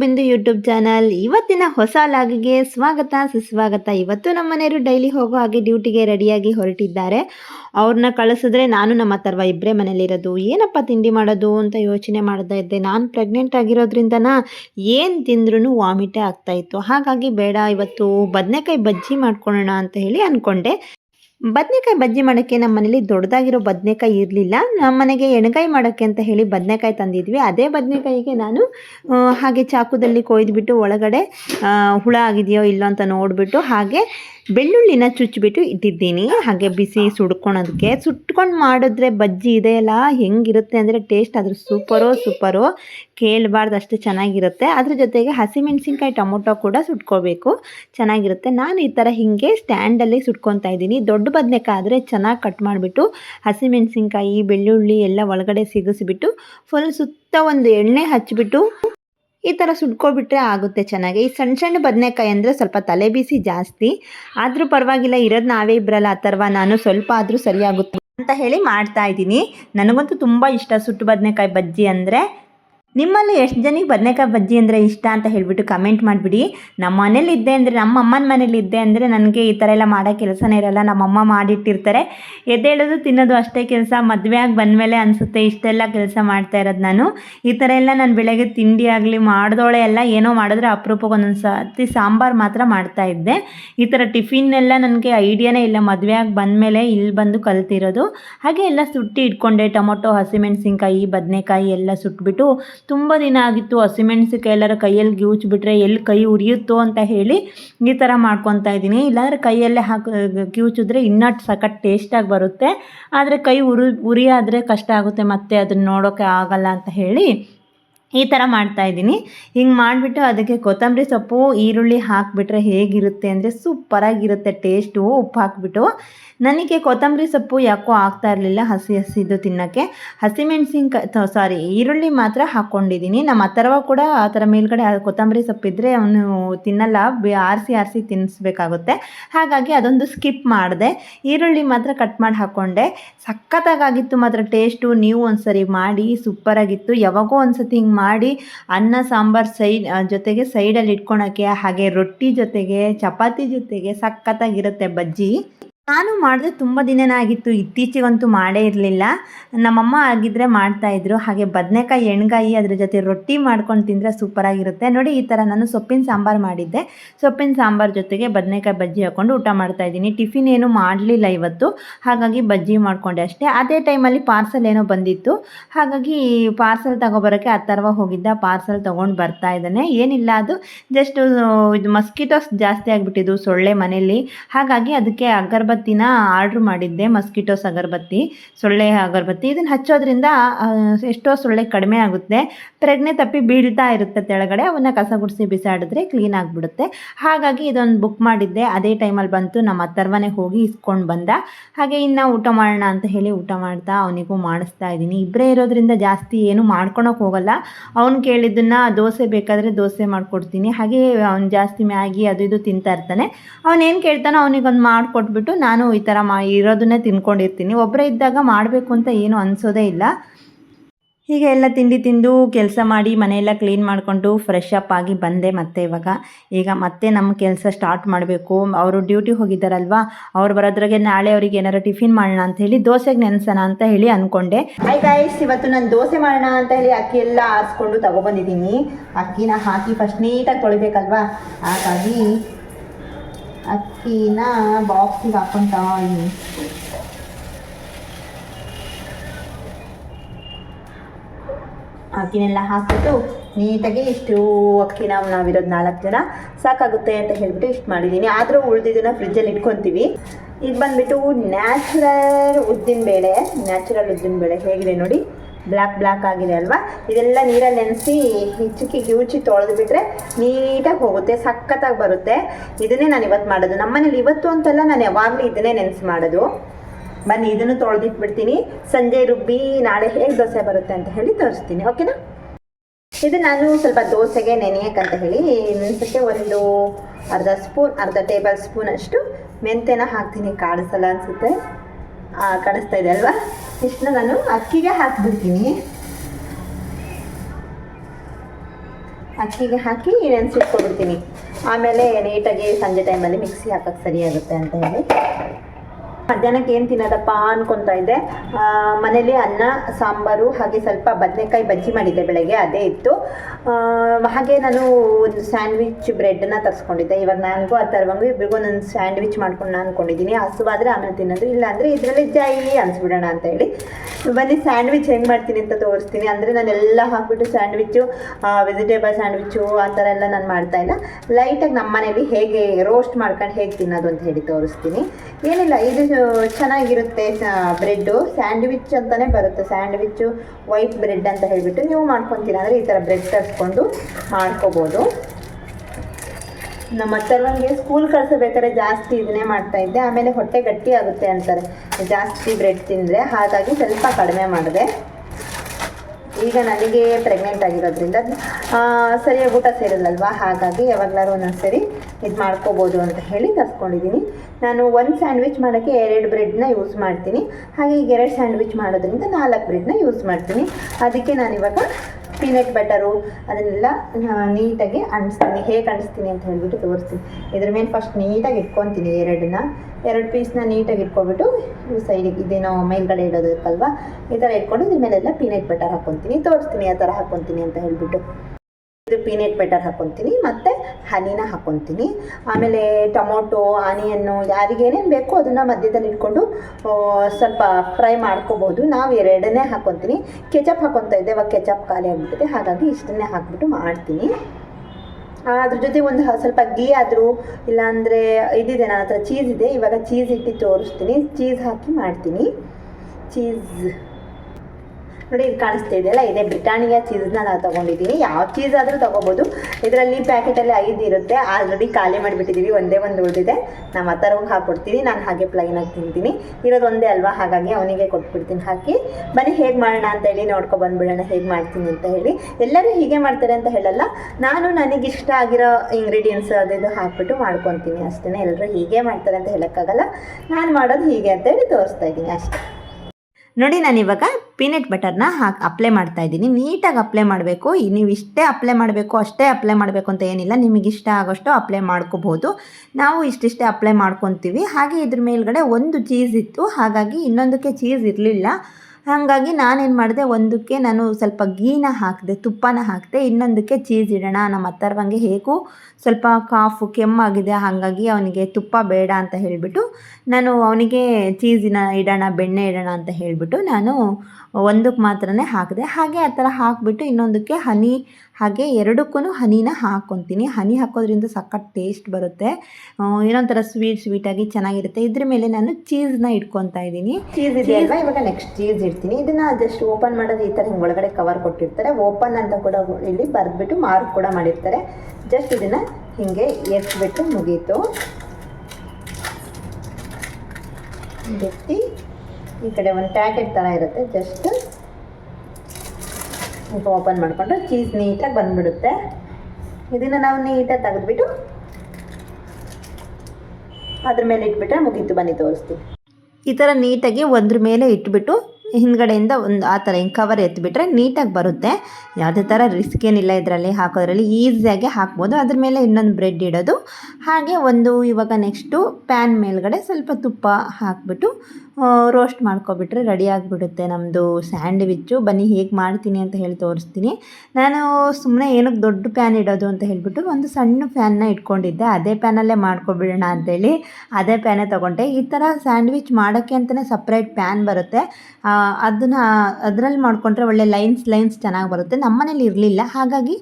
ಬಿಂದು YouTube channel. ಇವತ್ತಿನ ಹೊಸ ಲಾಗಿಗೆ ಸ್ವಾಗತ, ಸುಸ್ವಾಗತ. ಇವತ್ತು ನಮ್ಮ ಮನೆಯವರು ಡೈಲಿ ಹೋಗೋ ಹಾಗೆ ಡ್ಯೂಟಿಗೆ ರೆಡಿಯಾಗಿ ಹೊರಟಿದ್ದಾರೆ. ಅವ್ರನ್ನ ಕಳಿಸಿದ್ರೆ ನಾನು ನಮ್ಮ ತರ್ವ ಇಬ್ಬರೇ ಮನೇಲಿರೋದು ಏನಪ್ಪ ತಿಂಡಿ ಮಾಡೋದು ಅಂತ ಯೋಚನೆ ಮಾಡ್ತಾ ಇದ್ದೆ. ನಾನು ಪ್ರೆಗ್ನೆಂಟ್ ಆಗಿರೋದ್ರಿಂದನ ಏನು ತಿಂದ್ರೂ ವಾಮಿಟೇ ಆಗ್ತಾಯಿತ್ತು ಹಾಗಾಗಿ ಬೇಡ, ಇವತ್ತು ಬದನೆಕಾಯಿ ಬಜ್ಜಿ ಮಾಡ್ಕೊಳ್ಳೋಣ ಅಂತ ಹೇಳಿ ಅಂದ್ಕೊಂಡೆ ಬದನೆಕಾಯಿ ಬಜ್ಜಿ ಮಾಡೋಕ್ಕೆ ನಮ್ಮ ಮನೇಲಿ ದೊಡ್ಡದಾಗಿರೋ ಬದನೆಕಾಯಿ ಇರಲಿಲ್ಲ. ನಮ್ಮ ಮನೆಗೆ ಎಣ್ಗಾಯಿ ಮಾಡೋಕ್ಕೆ ಅಂತ ಹೇಳಿ ಬದನೆಕಾಯಿ ತಂದಿದ್ವಿ. ಅದೇ ಬದನೆಕಾಯಿಗೆ ನಾನು ಹಾಗೆ ಚಾಕುದಲ್ಲಿ ಕೊಯ್ದುಬಿಟ್ಟು ಒಳಗಡೆ ಹುಳ ಆಗಿದೆಯೋ ಇಲ್ಲೋ ಅಂತ ನೋಡಿಬಿಟ್ಟು ಹಾಗೆ ಬೆಳ್ಳುಳ್ಳಿನ ಚುಚ್ಚಿಬಿಟ್ಟು ಇಟ್ಟಿದ್ದೀನಿ. ಹಾಗೆ ಬಿಸಿ ಸುಡ್ಕೊಳೋದಕ್ಕೆ. ಸುಟ್ಕೊಂಡು ಮಾಡಿದ್ರೆ ಬಜ್ಜಿ ಇದೆಯಲ್ಲ, ಹೆಂಗಿರುತ್ತೆ ಅಂದರೆ ಟೇಸ್ಟ್ ಅದ್ರ ಸೂಪರೋ ಸೂಪರೋ. ಕೇಳಬಾರ್ದು, ಅಷ್ಟು ಚೆನ್ನಾಗಿರುತ್ತೆ. ಅದ್ರ ಜೊತೆಗೆ ಹಸಿಮೆಣಸಿನ್ಕಾಯಿ ಟೊಮೊಟೊ ಕೂಡ ಸುಟ್ಕೋಬೇಕು. ಚೆನ್ನಾಗಿರುತ್ತೆ. ನಾನು ಈ ಥರ ಹಿಂಗೆ ಸ್ಟ್ಯಾಂಡಲ್ಲಿ ಸುಟ್ಕೊತಾ ಇದ್ದೀನಿ. ದೊಡ್ಡ ಬದನೆಕಾಯಿ ಆದರೆ ಚೆನ್ನಾಗಿ ಕಟ್ ಮಾಡಿಬಿಟ್ಟು ಹಸಿಮೆಣಸಿನ್ಕಾಯಿ ಬೆಳ್ಳುಳ್ಳಿ ಎಲ್ಲ ಒಳಗಡೆ ಸಿಗಿಸ್ಬಿಟ್ಟು ಫುಲ್ ಸುತ್ತ ಒಂದು ಎಣ್ಣೆ ಹಚ್ಚಿಬಿಟ್ಟು ಈ ಥರ ಸುಟ್ಕೊಬಿಟ್ರೆ ಆಗುತ್ತೆ ಚೆನ್ನಾಗಿ. ಈ ಸಣ್ಣ ಸಣ್ಣ ಬದನೆಕಾಯಿ ಅಂದರೆ ಸ್ವಲ್ಪ ತಲೆ ಬಿಸಿ ಜಾಸ್ತಿ. ಆದರೂ ಪರವಾಗಿಲ್ಲ, ಇರೋದು ನಾವೇ ಇಬ್ಬರಲ್ಲ ಆ ಥರವ ನಾನು ಸ್ವಲ್ಪ ಆದರೂ ಸರಿಯಾಗುತ್ತೆ ಅಂತ ಹೇಳಿ ಮಾಡ್ತಾ ಇದ್ದೀನಿ. ನನಗಂತೂ ತುಂಬ ಇಷ್ಟ ಸುಟ್ಟು ಬದನೆಕಾಯಿ ಬಜ್ಜಿ ಅಂದರೆ. ನಿಮ್ಮಲ್ಲಿ ಎಷ್ಟು ಜನಕ್ಕೆ ಬದನೆಕಾಯಿ ಬಜ್ಜಿ ಅಂದರೆ ಇಷ್ಟ ಅಂತ ಹೇಳಿಬಿಟ್ಟು ಕಮೆಂಟ್ ಮಾಡಿಬಿಡಿ. ನಮ್ಮ ಮನೇಲಿ ಇದ್ದೆ ಅಂದರೆ ನಮ್ಮ ಅಮ್ಮನ ಮನೇಲಿ ಇದ್ದೆ ಅಂದರೆ ನನಗೆ ಈ ಥರ ಎಲ್ಲ ಮಾಡೋ ಕೆಲಸನೇ ಇರಲ್ಲ. ನಮ್ಮಮ್ಮ ಮಾಡಿಟ್ಟಿರ್ತಾರೆ. ಎದ್ದೇಳೋದು ತಿನ್ನೋದು ಅಷ್ಟೇ ಕೆಲಸ. ಮದುವೆ ಆಗಿ ಬಂದಮೇಲೆ ಅನಿಸುತ್ತೆ ಇಷ್ಟೆಲ್ಲ ಕೆಲಸ ಮಾಡ್ತಾ ಇರೋದು ನಾನು. ಈ ಥರ ಎಲ್ಲ ನಾನು ಬೆಳಗ್ಗೆ ತಿಂಡಿ ಆಗಲಿ, ಮಾಡಿದೋಳೆ ಎಲ್ಲ ಏನೋ ಮಾಡಿದ್ರೆ ಅಪರೂಪಕ್ಕೆ ಒಂದೊಂದು ಸರ್ತಿ ಸಾಂಬಾರು ಮಾತ್ರ ಮಾಡ್ತಾ ಇದ್ದೆ. ಈ ಥರ ಟಿಫಿನ್ ಎಲ್ಲ ನನಗೆ ಐಡಿಯಾನೇ ಇಲ್ಲ. ಮದುವೆ ಆಗಿ ಬಂದಮೇಲೆ ಇಲ್ಲಿ ಬಂದು ಕಲ್ತಿರೋದು. ಹಾಗೆ ಎಲ್ಲ ಸುಟ್ಟಿ ಇಟ್ಕೊಂಡೆ. ಟೊಮೊಟೊ, ಹಸಿಮೆಣಸಿನ್ಕಾಯಿ, ಬದನೆಕಾಯಿ ಎಲ್ಲ ಸುಟ್ಬಿಟ್ಟು ತುಂಬ ದಿನ ಆಗಿತ್ತು ಹಸಿಮೆಣಸಿಕಾಯಿ ಎಲ್ಲರ ಕೈಯಲ್ಲಿ ಕಿವುಚ್ಬಿಟ್ರೆ ಎಲ್ಲಿ ಕೈ ಉರಿಯುತ್ತೋ ಅಂತ ಹೇಳಿ ಈ ಥರ ಮಾಡ್ಕೊತಾ ಇದ್ದೀನಿ. ಇಲ್ಲಾಂದರೆ ಕೈಯಲ್ಲೇ ಹಾಕಿ ಕಿವುಚಿದ್ರೆ ಇನ್ನೂ ಸಖತ್ ಟೇಸ್ಟಾಗಿ ಬರುತ್ತೆ. ಆದರೆ ಕೈ ಉರಿ, ಉರಿಯಾದರೆ ಕಷ್ಟ ಆಗುತ್ತೆ, ಮತ್ತೆ ಅದನ್ನು ನೋಡೋಕ್ಕೆ ಆಗಲ್ಲ ಅಂತ ಹೇಳಿ ಈ ಥರ ಮಾಡ್ತಾ ಇದ್ದೀನಿ. ಹಿಂಗೆ ಮಾಡಿಬಿಟ್ಟು ಅದಕ್ಕೆ ಕೊತ್ತಂಬರಿ ಸೊಪ್ಪು, ಈರುಳ್ಳಿ ಹಾಕಿಬಿಟ್ರೆ ಹೇಗಿರುತ್ತೆ ಅಂದರೆ ಸೂಪರಾಗಿರುತ್ತೆ ಟೇಸ್ಟು ಉಪ್ಪು ಹಾಕಿಬಿಟ್ಟು. ನನಗೆ ಕೊತ್ತಂಬರಿ ಸೊಪ್ಪು ಯಾಕೋ ಆಗ್ತಾ ಇರಲಿಲ್ಲ ಹಸಿ ಹಸಿದು ತಿನ್ನೋಕ್ಕೆ. ಹಸಿಮೆಣ್ಸಿನ್ಕಾಯಿ ಸಾರಿ ಈರುಳ್ಳಿ ಮಾತ್ರ ಹಾಕ್ಕೊಂಡಿದ್ದೀನಿ. ನಮ್ಮ ಅಥರ್ವ ಕೂಡ ಆ ಥರ ಮೇಲ್ಗಡೆ ಕೊತ್ತಂಬರಿ ಸೊಪ್ಪು ಇದ್ದರೆ ಅವನು ತಿನ್ನಲ್ಲ ಆರಿಸಿ ಆರಿಸಿ ತಿನ್ನಿಸ್ಬೇಕಾಗುತ್ತೆ ಹಾಗಾಗಿ ಅದೊಂದು ಸ್ಕಿಪ್ ಮಾಡಿದೆ. ಈರುಳ್ಳಿ ಮಾತ್ರ ಕಟ್ ಮಾಡಿ ಹಾಕ್ಕೊಂಡೆ ಸಖತ್ತಾಗಿತ್ತು ಮಾತ್ರ ಟೇಸ್ಟು ನೀವು ಒಂದ್ಸರಿ ಮಾಡಿ ಸೂಪರಾಗಿತ್ತು ಯಾವಾಗೋ ಒಂದ್ಸತಿ ಹಿಂಗೆ ಮಾಡಿ ಅನ್ನ ಸಾಂಬಾರು ಸೈಡ್ ಜೊತೆಗೆ ಸೈಡಲ್ಲಿ ಇಟ್ಕೊಳಕ್ಕೆ ಹಾಗೆ ರೊಟ್ಟಿ ಜೊತೆಗೆ ಚಪಾತಿ ಜೊತೆಗೆ ಸಖತ್ತಾಗಿರುತ್ತೆ ಬಜ್ಜಿ. ನಾನು ಮಾಡಿದೆ ತುಂಬ ದಿನನೇ ಆಗಿತ್ತು, ಇತ್ತೀಚೆಗಂತೂ ಮಾಡೇ ಇರಲಿಲ್ಲ. ನಮ್ಮಮ್ಮ ಆಗಿದ್ದರೆ ಮಾಡ್ತಾಯಿದ್ರು ಹಾಗೆ ಬದನೆಕಾಯಿ, ಎಣ್ಗಾಯಿ ಅದ್ರ ಜೊತೆ ರೊಟ್ಟಿ ಮಾಡ್ಕೊಂಡು ತಿಂದರೆ ಸೂಪರಾಗಿರುತ್ತೆ. ನೋಡಿ, ಈ ಥರ ನಾನು ಸೊಪ್ಪಿನ ಸಾಂಬಾರು ಮಾಡಿದ್ದೆ. ಸೊಪ್ಪಿನ ಸಾಂಬಾರು ಜೊತೆಗೆ ಬದನೆಕಾಯಿ ಬಜ್ಜಿ ಹಾಕ್ಕೊಂಡು ಊಟ ಮಾಡ್ತಾಯಿದ್ದೀನಿ ಟಿಫಿನ್ ಏನು ಮಾಡಲಿಲ್ಲ ಇವತ್ತು. ಹಾಗಾಗಿ ಬಜ್ಜಿ ಮಾಡಿಕೊಂಡೆ ಅಷ್ಟೇ. ಅದೇ ಟೈಮಲ್ಲಿ ಪಾರ್ಸಲ್ ಏನೋ ಬಂದಿತ್ತು. ಹಾಗಾಗಿ ಪಾರ್ಸಲ್ ತಗೊಬರೋಕ್ಕೆ ಆ ಥರವ ಹೋಗಿದ್ದ ಪಾರ್ಸಲ್ ತೊಗೊಂಡು ಬರ್ತಾ ಇದ್ದಾನೆ. ಏನಿಲ್ಲ ಅದು. ಜಸ್ಟ್ ಇದು ಮಸ್ಕಿಟೋಸ್ ಜಾಸ್ತಿ ಆಗಿಬಿಟ್ಟಿದ್ದು ಸೊಳ್ಳೆ ಮನೆಯಲ್ಲಿ ಹಾಗಾಗಿ ಅದಕ್ಕೆ ಅಗರಬತ್ತಿನ ಆರ್ಡ್ರ್ ಮಾಡಿದ್ದೆ, ಮಸ್ಕಿಟೋಸ್ ಅಗರಬತ್ತಿ, ಸೊಳ್ಳೆ ಅಗರಬತ್ತಿ. ಇದನ್ನು ಹಚ್ಚೋದ್ರಿಂದ ಎಷ್ಟೋ ಸೊಳ್ಳೆ ಕಡಿಮೆ ಆಗುತ್ತೆ. ಪ್ರಜ್ಞೆ ತಪ್ಪಿ ಬೀಳ್ತಾ ಇರುತ್ತೆ ತೆಳಗಡೆ. ಅವನ್ನ ಕಸ ಗುಡಿಸಿ ಬಿಸಾಡಿದ್ರೆ ಕ್ಲೀನ್ ಆಗಿಬಿಡುತ್ತೆ. ಹಾಗಾಗಿ ಇದೊಂದು ಬುಕ್ ಮಾಡಿದ್ದೆ. ಅದೇ ಟೈಮಲ್ಲಿ ಬಂತು. ನಮ್ಮ ಅತ್ತರ್ವನೇ ಹೋಗಿ ಇಸ್ಕೊಂಡು ಬಂದ. ಹಾಗೆ ಇನ್ನು ಊಟ ಮಾಡೋಣ ಅಂತ ಹೇಳಿ ಊಟ ಮಾಡ್ತಾ ಅವನಿಗೂ ಮಾಡಿಸ್ತಾ ಇದ್ದೀನಿ. ಇಬ್ಬರೇ ಇರೋದ್ರಿಂದ ಜಾಸ್ತಿ ಏನು ಮಾಡ್ಕೊಳಕ್ಕೆ ಹೋಗಲ್ಲ. ಅವ್ನು ಕೇಳಿದ್ದನ್ನು ದೋಸೆ ಬೇಕಾದರೆ ದೋಸೆ ಮಾಡಿಕೊಡ್ತೀನಿ. ಹಾಗೆ ಅವ್ನು ಜಾಸ್ತಿ ಮ್ಯಾಗಿ ಅದು ಇದು ತಿಂತಾ ಇರ್ತಾನೆ. ಅವನೇನು ಕೇಳ್ತಾನೋ ಅವನಿಗೊಂದು ಮಾಡಿಕೊಟ್ಬಿಟ್ಟು ನಾನು ಈ ಥರ ಮಾ, ಇರೋದನ್ನೇ ತಿನ್ಕೊಂಡಿರ್ತೀನಿ. ಒಬ್ಬರೇ ಇದ್ದಾಗ ಮಾಡಬೇಕು ಅಂತ ಏನು ಅನಿಸೋದೇ ಇಲ್ಲ. ಹೀಗೆ ಎಲ್ಲ ತಿಂಡಿ ತಿಂದು ಕೆಲಸ ಮಾಡಿ ಮನೆಯೆಲ್ಲ ಕ್ಲೀನ್ ಮಾಡಿಕೊಂಡು ಫ್ರೆಶ್ ಅಪ್ ಆಗಿ ಬಂದೆ ಮತ್ತೆ ಇವಾಗ. ಈಗ ಮತ್ತೆ ನಮ್ಮ ಕೆಲಸ ಸ್ಟಾರ್ಟ್ ಮಾಡಬೇಕು. ಅವರು ಡ್ಯೂಟಿ ಹೋಗಿದ್ದಾರಲ್ವಾ? ಅವ್ರು ಬರೋದ್ರಾಗೆ ನಾಳೆ ಅವ್ರಿಗೆ ಏನಾರು ಟಿಫಿನ್ ಮಾಡೋಣ ಅಂತ ಹೇಳಿ ದೋಸೆಗೆ ನೆನೆಸೋಣ ಅಂತ ಹೇಳಿ ಅಂದ್ಕೊಂಡೆ ಗಾಯ್ಸ್ ಇವತ್ತು ನಾನು ದೋಸೆ ಮಾಡೋಣ ಅಂತ ಹೇಳಿ ಅಕ್ಕಿ ಎಲ್ಲ ಆರಿಸ್ಕೊಂಡು ತಗೊಬಂದಿದ್ದೀನಿ. ಅಕ್ಕಿನ ಹಾಕಿ ಫಸ್ಟ್ ನೀಟಾಗಿ ತೊಳಿಬೇಕಲ್ವಾ? ಹಾಗಾಗಿ ಅಕ್ಕಿನ ಬಾಕ್ಸಿಗೆ ಹಾಕೊಂಡ್ ಇದ್ದೀನಿ ಅಕ್ಕಿನೆಲ್ಲ ಹಾಕ್ಬಿಟ್ಟು ನೀಟಾಗಿ ಇಷ್ಟು ಅಕ್ಕಿನ ನಾವಿರೋದು ನಾಲ್ಕು ಜನ ಸಾಕಾಗುತ್ತೆ ಅಂತ ಹೇಳ್ಬಿಟ್ಟು ಇಷ್ಟು ಮಾಡಿದ್ದೀನಿ. ಆದರೂ ಉಳಿದಿದ್ದನ್ನ ಫ್ರಿಜ್ಜಲ್ಲಿ ಇಟ್ಕೊತೀವಿ. ಇದು ಬಂದುಬಿಟ್ಟು ನ್ಯಾಚುರಲ್ ಉದ್ದಿನ ಬೇಳೆ ನ್ಯಾಚುರಲ್ ಉದ್ದಿನ ಬೇಳೆ ಹೇಗಿದೆ ನೋಡಿ. ಬ್ಲ್ಯಾಕ್ ಬ್ಲ್ಯಾಕ್ ಆಗಿದೆ ಅಲ್ವಾ? ಇದೆಲ್ಲ ನೀರಲ್ಲಿ ನೆನೆಸಿ ಹಿಚ್ಚುಕಿ ಗಿವುಚಿ ತೊಳೆದು ಬಿಟ್ಟರೆ ನೀಟಾಗಿ ಹೋಗುತ್ತೆ, ಸಖತ್ತಾಗಿ ಬರುತ್ತೆ. ಇದನ್ನೇ ನಾನು ಇವತ್ತು ಮಾಡೋದು. ನಮ್ಮನೇಲಿ ಇವತ್ತು ಅಂತಲ್ಲ ನಾನು ಯಾವಾಗಲೂ ಇದನ್ನೇ ನೆನೆಸಿ ಮಾಡೋದು. ಬನ್ನಿ, ಇದನ್ನು ತೊಳೆದಿಟ್ಬಿಡ್ತೀನಿ. ಸಂಜೆ ರುಬ್ಬಿ, ನಾಳೆ ಹೇಗೆ ದೋಸೆ ಬರುತ್ತೆ ಅಂತ ಹೇಳಿ ತೋರಿಸ್ತೀನಿ. ಓಕೆನಾ? ಇದು ನಾನು ಸ್ವಲ್ಪ ದೋಸೆಗೆ ನೆನೆಯಕ್ಕಂತ ಹೇಳಿ ನೆನೆಸಕ್ಕೆ ಒಂದು ಅರ್ಧ ಸ್ಪೂನ್, ಅರ್ಧ ಟೇಬಲ್ ಸ್ಪೂನ್ ಅಷ್ಟು ಮೆಂತೆನ ಹಾಕ್ತೀನಿ ಕಾಡಿಸಲ್ಲ ಅನಿಸುತ್ತೆ. ಕಾಣಿಸ್ತಾ ಇದೆ ಅಲ್ವಾ? ಇಷ್ಟನ್ನ ನಾನು ಅಕ್ಕಿಗೆ ಹಾಕ್ಬಿಡ್ತೀನಿ. ಅಕ್ಕಿಗೆ ಹಾಕಿ ನೆನೆಸಿಟ್ಕೊಬಿಡ್ತೀನಿ. ಆಮೇಲೆ ನೀಟಾಗಿ ಸಂಜೆ ಟೈಮಲ್ಲಿ ಮಿಕ್ಸಿ ಹಾಕಕ್ಕೆ ಸರಿಯಾಗುತ್ತೆ ಅಂತ ಹೇಳಿ. ಮಧ್ಯಾಹ್ನಕ್ಕೆ ಏನು ತಿನ್ನೋದಪ್ಪ ಅನ್ಕೊತಾ ಇದ್ದೆ. ಮನೇಲಿ ಅನ್ನ, ಸಾಂಬಾರು, ಹಾಗೆ ಸ್ವಲ್ಪ ಬದನೆಕಾಯಿ ಬಜ್ಜಿ ಮಾಡಿದ್ದೆ ಬೆಳಗ್ಗೆ, ಅದೇ ಇತ್ತು. ಹಾಗೆ ನಾನು ಒಂದು ಸ್ಯಾಂಡ್ವಿಚ್ ಬ್ರೆಡ್ನ ತರಿಸ್ಕೊಂಡಿದ್ದೆ. ಇವಾಗ ನನಗೂ ಆ ಥರವಂಗೂ ಇಬ್ಬರಿಗೂ ನಾನು ಸ್ಯಾಂಡ್ವಿಚ್ ಮಾಡ್ಕೊಂಡು ಅಂದ್ಕೊಂಡಿದ್ದೀನಿ ಹಸುವಾದರೆ ಆಮೇಲೆ ತಿನ್ನೋದು, ಇಲ್ಲ ಅಂದರೆ ಇದರಲ್ಲಿ ಜೈ ಅನ್ಸ್ಬಿಡೋಣ ಅಂತ ಹೇಳಿ. ಬನ್ನಿ, ಸ್ಯಾಂಡ್ವಿಚ್ ಹೆಂಗೆ ಮಾಡ್ತೀನಿ ಅಂತ ತೋರಿಸ್ತೀನಿ. ಅಂದರೆ ನಾನು ಎಲ್ಲ ಹಾಕ್ಬಿಟ್ಟು ಸ್ಯಾಂಡ್ವಿಚ್ಚು ವೆಜಿಟೇಬಲ್ ಸ್ಯಾಂಡ್ವಿಚ್ಚು, ಆ ಥರ ಎಲ್ಲ ನಾನು ಮಾಡ್ತಾ ಇಲ್ಲ. ಲೈಟಾಗಿ ನಮ್ಮ ಮನೇಲಿ ಹೇಗೆ ರೋಸ್ಟ್ ಮಾಡ್ಕೊಂಡು ಹೇಗೆ ತಿನ್ನೋದು ಅಂತ ಹೇಳಿ ತೋರಿಸ್ತೀನಿ. ಏನಿಲ್ಲ ಇದು ಚೆನ್ನಾಗಿರುತ್ತೆ ಬ್ರೆಡ್ಡು. ಸ್ಯಾಂಡ್ವಿಚ್ ಅಂತಲೇ ಬರುತ್ತೆ. ಸ್ಯಾಂಡ್ವಿಚ್ಚು ವೈಟ್ ಬ್ರೆಡ್ ಅಂತ ಹೇಳಿಬಿಟ್ಟು ನೀವು ಮಾಡ್ಕೊತೀರ. ಅಂದರೆ ಈ ಥರ ಬ್ರೆಡ್ ತರಿಸ್ಕೊಂಡು ಮಾಡ್ಕೋಬೋದು. ನಮ್ಮ ಅತ್ತರವಂಗೆ ಸ್ಕೂಲ್ ಕಳಿಸಬೇಕಾದ್ರೆ ಜಾಸ್ತಿ ಇದನ್ನೇ ಮಾಡ್ತಾ ಇದ್ದೆ. ಆಮೇಲೆ ಹೊಟ್ಟೆ ಗಟ್ಟಿ ಆಗುತ್ತೆ ಅಂತಾರೆ. ಜಾಸ್ತಿ ಬ್ರೆಡ್ ತಿಂದರೆ. ಹಾಗಾಗಿ ಸ್ವಲ್ಪ ಕಡಿಮೆ ಮಾಡಿದೆ. ಈಗ ನನಗೆ ಪ್ರೆಗ್ನೆಂಟ್ ಆಗಿರೋದ್ರಿಂದ ಸರಿಯಾಗಿ ಊಟ ಸೇರಿಲ್ಲಲ್ವಾ ಹಾಗಾಗಿ ಯಾವಾಗಲಾರು ಒಂದೊಂದು ಸರಿ ಇದು ಮಾಡ್ಕೋಬೋದು ಅಂತ ಹೇಳಿ ತರಿಸ್ಕೊಂಡಿದ್ದೀನಿ ನಾನು ಒಂದು ಸ್ಯಾಂಡ್ವಿಚ್ ಮಾಡೋಕ್ಕೆ ಎರಡು ಬ್ರೆಡ್ನ ಯೂಸ್ ಮಾಡ್ತೀನಿ. ಹಾಗೆ ಈಗ ಎರಡು ಸ್ಯಾಂಡ್ವಿಚ್ ಮಾಡೋದ್ರಿಂದ ನಾಲ್ಕು ಬ್ರೆಡ್ನ ಯೂಸ್ ಮಾಡ್ತೀನಿ. ಅದಕ್ಕೆ ನಾನಿವಾಗ ಪೀನಟ್ ಬಟರು ಅದನ್ನೆಲ್ಲ ನೀಟಾಗಿ ಅಂಟಿಸ್ತೀನಿ. ಹೇಗೆ ಅಂಟಿಸ್ತೀನಿ ಅಂತ ಹೇಳ್ಬಿಟ್ಟು ತೋರಿಸ್ತೀನಿ. ಇದ್ರ ಮೇಲೆ ಫಸ್ಟ್ ನೀಟಾಗಿ ಇಟ್ಕೊತೀನಿ ಎರಡನ್ನ. ಎರಡು ಪೀಸ್ನ ನೀಟಾಗಿ ಇಟ್ಕೊಬಿಟ್ಟು ಸೈಡಿಗೆ ಇದೇನೋ ಮೇಲ್ಗಡೆ ಇಡೋದಕ್ಕಲ್ವಾ? ಈ ಥರ ಇಟ್ಕೊಂಡು ಇದ್ರ ಮೇಲೆಲ್ಲ ಪೀನಟ್ ಬಟರ್ ಹಾಕ್ಕೊತೀನಿ ತೋರಿಸ್ತೀನಿ ಆ ಥರ ಹಾಕ್ಕೊತೀನಿ ಅಂತ ಹೇಳ್ಬಿಟ್ಟು. ಇದು ಪೀನಟ್ ಬಟರ್ ಹಾಕೊತೀನಿ, ಮತ್ತು ಹನಿನ ಹಾಕ್ಕೊತೀನಿ ಆಮೇಲೆ ಟೊಮೊಟೊ, ಆನಿಯನ್ನು ಯಾರಿಗೆ ಏನೇನು ಬೇಕೋ ಅದನ್ನು ಮಧ್ಯದಲ್ಲಿ ಇಟ್ಕೊಂಡು ಸ್ವಲ್ಪ ಫ್ರೈ ಮಾಡ್ಕೋಬೋದು ನಾವು ಎರಡನ್ನೇ ಹಾಕೊತೀನಿ. ಕೆಚಪ್ ಹಾಕೊತಾ ಇದ್ದೆ ಇವಾಗ ಕೆಚಪ್ ಖಾಲಿ ಆಗಿಬಿಟ್ಟಿದೆ. ಹಾಗಾಗಿ ಇಷ್ಟನ್ನೇ ಹಾಕ್ಬಿಟ್ಟು ಮಾಡ್ತೀನಿ. ಅದ್ರ ಜೊತೆ ಒಂದು ಸ್ವಲ್ಪ ಗೀ ಆದರೂ, ಇಲ್ಲಾಂದರೆ ಇದಿದೆ ನನ್ನ ಹತ್ರ ಚೀಸ್ ಇದೆ. ಇವಾಗ ಚೀಸ್ ಇಟ್ಟು ತೋರಿಸ್ತೀನಿ. ಚೀಸ್ ಹಾಕಿ ಮಾಡ್ತೀನಿ. ಚೀಸ್ ನೋಡಿ ಇದು ಕಾಣಿಸ್ತಾ ಇದೆಯಲ್ಲ ಇದೇ ಬ್ರಿಟಾನಿಯಾ ಚೀಸ್ನ ನಾನು ತೊಗೊಂಡಿದ್ದೀನಿ. ಯಾವ ಚೀಸ್ ಆದರೂ ತೊಗೋಬೋದು. ಇದರಲ್ಲಿ ಪ್ಯಾಕೆಟಲ್ಲಿ ಐದು ಇರುತ್ತೆ. ಆಲ್ರೆಡಿ ಖಾಲಿ ಮಾಡಿಬಿಟ್ಟಿದ್ದೀವಿ ಒಂದೇ ಒಂದು ಉಳಿದಿದೆ. ನಮ್ಮ ಹತ್ತರವ್ಗೆ ಹಾಕ್ಕೊಡ್ತೀನಿ. ನಾನು ಹಾಗೆ ಪ್ಲೈನಾಗಿ ತಿಂತೀನಿ. ಇರೋದು ಒಂದೇ ಅಲ್ವಾ? ಹಾಗಾಗಿ ಅವನಿಗೆ ಕೊಟ್ಬಿಡ್ತೀನಿ. ಹಾಕಿ. ಬನ್ನಿ, ಹೇಗೆ ಮಾಡೋಣ ಅಂತ ಹೇಳಿ ನೋಡ್ಕೊ ಬಂದ್ಬಿಡೋಣ. ಹೇಗೆ ಮಾಡ್ತೀನಿ ಅಂತ ಹೇಳಿ. ಎಲ್ಲರೂ ಹೀಗೆ ಮಾಡ್ತಾರೆ ಅಂತ ಹೇಳಲ್ಲ. ನಾನು ನನಗಿಷ್ಟ ಆಗಿರೋ ಇಂಗ್ರೀಡಿಯೆಂಟ್ಸ್ ಅದಿದು ಹಾಕ್ಬಿಟ್ಟು ಮಾಡ್ಕೊತೀನಿ ಅಷ್ಟೇ ಎಲ್ಲರೂ ಹೀಗೆ ಮಾಡ್ತಾರೆ ಅಂತ ಹೇಳೋಕ್ಕಾಗಲ್ಲ. ನಾನು ಮಾಡೋದು ಹೀಗೆ ಅಂತೇಳಿ ತೋರಿಸ್ತಾ ಇದ್ದೀನಿ ಅಷ್ಟೇ. ನೋಡಿ, ನಾನು ಇವಾಗ ಪೀನಟ್ ಬಟರ್ನ ಹಾಕಿ ಅಪ್ಲೈ ಮಾಡ್ತಾ ಇದ್ದೀನಿ. ನೀಟಾಗಿ ಅಪ್ಲೈ ಮಾಡಬೇಕು. ನೀವು ಇಷ್ಟೇ ಅಪ್ಲೈ ಮಾಡಬೇಕು, ಅಷ್ಟೇ ಅಪ್ಲೈ ಮಾಡಬೇಕು ಅಂತ ಏನಿಲ್ಲ. ನಿಮಗೆ ಇಷ್ಟ ಆಗೋಷ್ಟು ಅಪ್ಲೈ ಮಾಡ್ಕೋಬೋದು. ನಾವು ಇಷ್ಟಿಷ್ಟೇ ಅಪ್ಲೈ ಮಾಡ್ಕೊತೀವಿ. ಹಾಗೆ ಇದ್ರ ಮೇಲ್ಗಡೆ ಒಂದು ಚೀಸ್ ಇತ್ತು. ಹಾಗಾಗಿ ಇನ್ನೊಂದಕ್ಕೆ ಚೀಸ್ ಇರಲಿಲ್ಲ. ಹಾಗಾಗಿ ನಾನೇನು ಮಾಡಿದೆ, ಒಂದಕ್ಕೆ ನಾನು ಸ್ವಲ್ಪ ಗೀನ ಹಾಕಿದೆ, ತುಪ್ಪನ ಹಾಕಿದೆ, ಇನ್ನೊಂದಕ್ಕೆ ಚೀಸ್ ಇಡೋಣ. ನಮ್ಮ ಅತ್ತರ್ವಂಗೆ ಹೇಗೂ ಸ್ವಲ್ಪ ಕಾಫು ಕೆಮ್ಮಾಗಿದೆ ಹಾಗಾಗಿ ಅವನಿಗೆ ತುಪ್ಪ ಬೇಡ ಅಂತ ಹೇಳಿಬಿಟ್ಟು ನಾನು ಅವನಿಗೆ ಚೀಸಿನ ಇಡೋಣ ಬೆಣ್ಣೆ ಇಡೋಣ ಅಂತ ಹೇಳಿಬಿಟ್ಟು ನಾನು ಒಂದಕ್ಕೆ ಮಾತ್ರನೇ ಹಾಕಿದೆ. ಹಾಗೆ ಆ ಥರ ಹಾಕಿಬಿಟ್ಟು ಇನ್ನೊಂದಕ್ಕೆ ಹನಿ ಹಾಗೆ ಎರಡಕ್ಕೂ ಹನಿನ ಹಾಕ್ಕೊತೀನಿ ಹನಿ ಹಾಕೋದ್ರಿಂದ ಸಖತ್ ಟೇಸ್ಟ್ ಬರುತ್ತೆ. ಏನೋ ಒಂಥರ ಸ್ವೀಟ್ ಸ್ವೀಟಾಗಿ ಚೆನ್ನಾಗಿರುತ್ತೆ. ಇದ್ರ ಮೇಲೆ ನಾನು ಚೀಸ್ನ ಇಟ್ಕೊತಾ ಇದ್ದೀನಿ. ಚೀಸ್ ಇದೆ ಅಲ್ವಾ? ಇವಾಗ ನೆಕ್ಸ್ಟ್ ಚೀಸ್ ಇಡ್ತೀನಿ. ಇದನ್ನು ಜಸ್ಟ್ ಓಪನ್ ಮಾಡೋದು ಈ ಥರ ಹಿಂಗೆ ಒಳಗಡೆ ಕವರ್ ಕೊಟ್ಟಿರ್ತಾರೆ. ಓಪನ್ ಅಂತ ಕೂಡ ಇಲ್ಲಿ ಬರೆದ್ಬಿಟ್ಟು ಮಾರ್ಕ್ ಕೂಡ ಮಾಡಿರ್ತಾರೆ. ಜಸ್ಟ್ ಇದನ್ನ ಹಿಂಗೆ ಎತ್ಬಿಟ್ಟು ಮುಗೀತು. ಎತ್ತಿ ಈ ಕಡೆ ಒಂದು ಪ್ಯಾಕೆಟ್ ಥರ ಇರುತ್ತೆ ಜಸ್ಟ್ ಓಪನ್ ಮಾಡಿಕೊಂಡು ಚೀಸ್ ನೀಟಾಗಿ ಬಂದ್ಬಿಡುತ್ತೆ. ಇದನ್ನು ನಾವು ನೀಟಾಗಿ ತೆಗೆದ್ಬಿಟ್ಟು ಅದ್ರ ಮೇಲೆ ಇಟ್ಬಿಟ್ರೆ ಮುಗೀತು. ಬನ್ನಿ ತೋರಿಸ್ತೀವಿ ಈ ಥರ ನೀಟಾಗಿ ಒಂದ್ರ ಮೇಲೆ ಇಟ್ಬಿಟ್ಟು ಹಿಂದ್ಗಡೆಯಿಂದ ಒಂದು ಆ ಥರ ಹಿಂಗೆ ಕವರ್ ಎತ್ತಿಬಿಟ್ರೆ ನೀಟಾಗಿ ಬರುತ್ತೆ. ಯಾವುದೇ ಥರ ರಿಸ್ಕ್ ಏನಿಲ್ಲ ಇದರಲ್ಲಿ ಹಾಕೋದ್ರಲ್ಲಿ ಈಸಿಯಾಗಿ ಹಾಕ್ಬೋದು. ಅದ್ರ ಮೇಲೆ ಇನ್ನೊಂದು ಬ್ರೆಡ್ ಇಡೋದು. ಹಾಗೆ ಒಂದು ಇವಾಗ ನೆಕ್ಸ್ಟು ಪ್ಯಾನ್ ಮೇಲ್ಗಡೆ ಸ್ವಲ್ಪ ತುಪ್ಪ ಹಾಕ್ಬಿಟ್ಟು ರೋಸ್ಟ್ ಮಾಡ್ಕೊಬಿಟ್ರೆ ರೆಡಿ ಆಗಿಬಿಡುತ್ತೆ ನಮ್ಮದು ಸ್ಯಾಂಡ್ವಿಚ್ಚು ಬನ್ನಿ ಹೇಗೆ ಮಾಡ್ತೀನಿ ಅಂತ ಹೇಳಿ ತೋರಿಸ್ತೀನಿ. ನಾನು ಸುಮ್ಮನೆ ಏನಕ್ಕೆ ದೊಡ್ಡ ಪ್ಯಾನ್ ಇಡೋದು ಅಂತ ಹೇಳಿಬಿಟ್ಟು ಒಂದು ಸಣ್ಣ ಪ್ಯಾನ್ನ ಇಟ್ಕೊಂಡಿದ್ದೆ. ಅದೇ ಪ್ಯಾನಲ್ಲೇ ಮಾಡ್ಕೊಬಿಡೋಣ ಅಂತೇಳಿ ಅದೇ ಪ್ಯಾನೇ ತೊಗೊಂಡೆ. ಈ ಥರ ಸ್ಯಾಂಡ್ವಿಚ್ ಮಾಡೋಕ್ಕೆ ಅಂತಲೇ ಸಪ್ರೇಟ್ ಪ್ಯಾನ್ ಬರುತ್ತೆ. ಅದನ್ನು ಅದರಲ್ಲಿ ಮಾಡಿಕೊಂಡ್ರೆ ಒಳ್ಳೆ ಲೈನ್ಸ್ ಲೈನ್ಸ್ ಚೆನ್ನಾಗಿ ಬರುತ್ತೆ. ನಮ್ಮನೇಲಿ ಇರಲಿಲ್ಲ. ಹಾಗಾಗಿ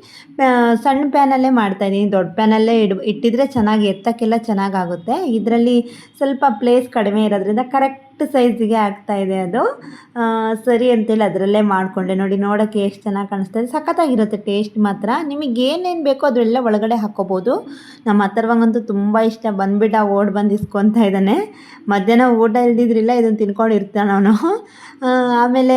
ಸಣ್ಣ ಪ್ಯಾನಲ್ಲೇ ಮಾಡ್ತಾಯಿದ್ದೀನಿ ದೊಡ್ಡ ಪ್ಯಾನಲ್ಲೇ ಇಡ್, ಇಟ್ಟಿದ್ರೆ ಚೆನ್ನಾಗಿ ಎತ್ತಕ್ಕೆಲ್ಲ ಚೆನ್ನಾಗಾಗುತ್ತೆ ಇದರಲ್ಲಿ ಸ್ವಲ್ಪ ಪ್ಲೇಸ್ ಕಡಿಮೆ ಇರೋದ್ರಿಂದ ಕರೆಕ್ಟ್ ಸೈಜಿಗೆ ಆಗ್ತಾ ಇದೆ ಅದು. ಸರಿ ಅಂತೇಳಿ ಅದರಲ್ಲೇ ಮಾಡಿಕೊಂಡೆ. ನೋಡಿ ನೋಡೋಕ್ಕೆ ಎಷ್ಟು ಚೆನ್ನಾಗಿ ಕಾಣಿಸ್ತಾ ಇದೆ. ಸಖತ್ತಾಗಿರುತ್ತೆ ಟೇಸ್ಟ್ ಮಾತ್ರ. ನಿಮಗೆ ಏನೇನು ಬೇಕೋ ಅದೆಲ್ಲ ಒಳಗಡೆ ಹಾಕ್ಕೋಬೋದು ನಮ್ಮ ಅಥರ್ವಂಗಂತೂ ತುಂಬ ಇಷ್ಟ. ಬಂದ್ಬಿಟ್ಟು ಓಡ್ ಬಂದು ಇಸ್ಕೊತಾ ಇದ್ದಾನೆ. ಮಧ್ಯಾಹ್ನ ಊಟ ಇಲ್ದಿದ್ರಿಲ್ಲ ಇದನ್ನು ತಿನ್ಕೊಂಡು ಇರ್ತಾನೆ ಅವನು. ಆಮೇಲೆ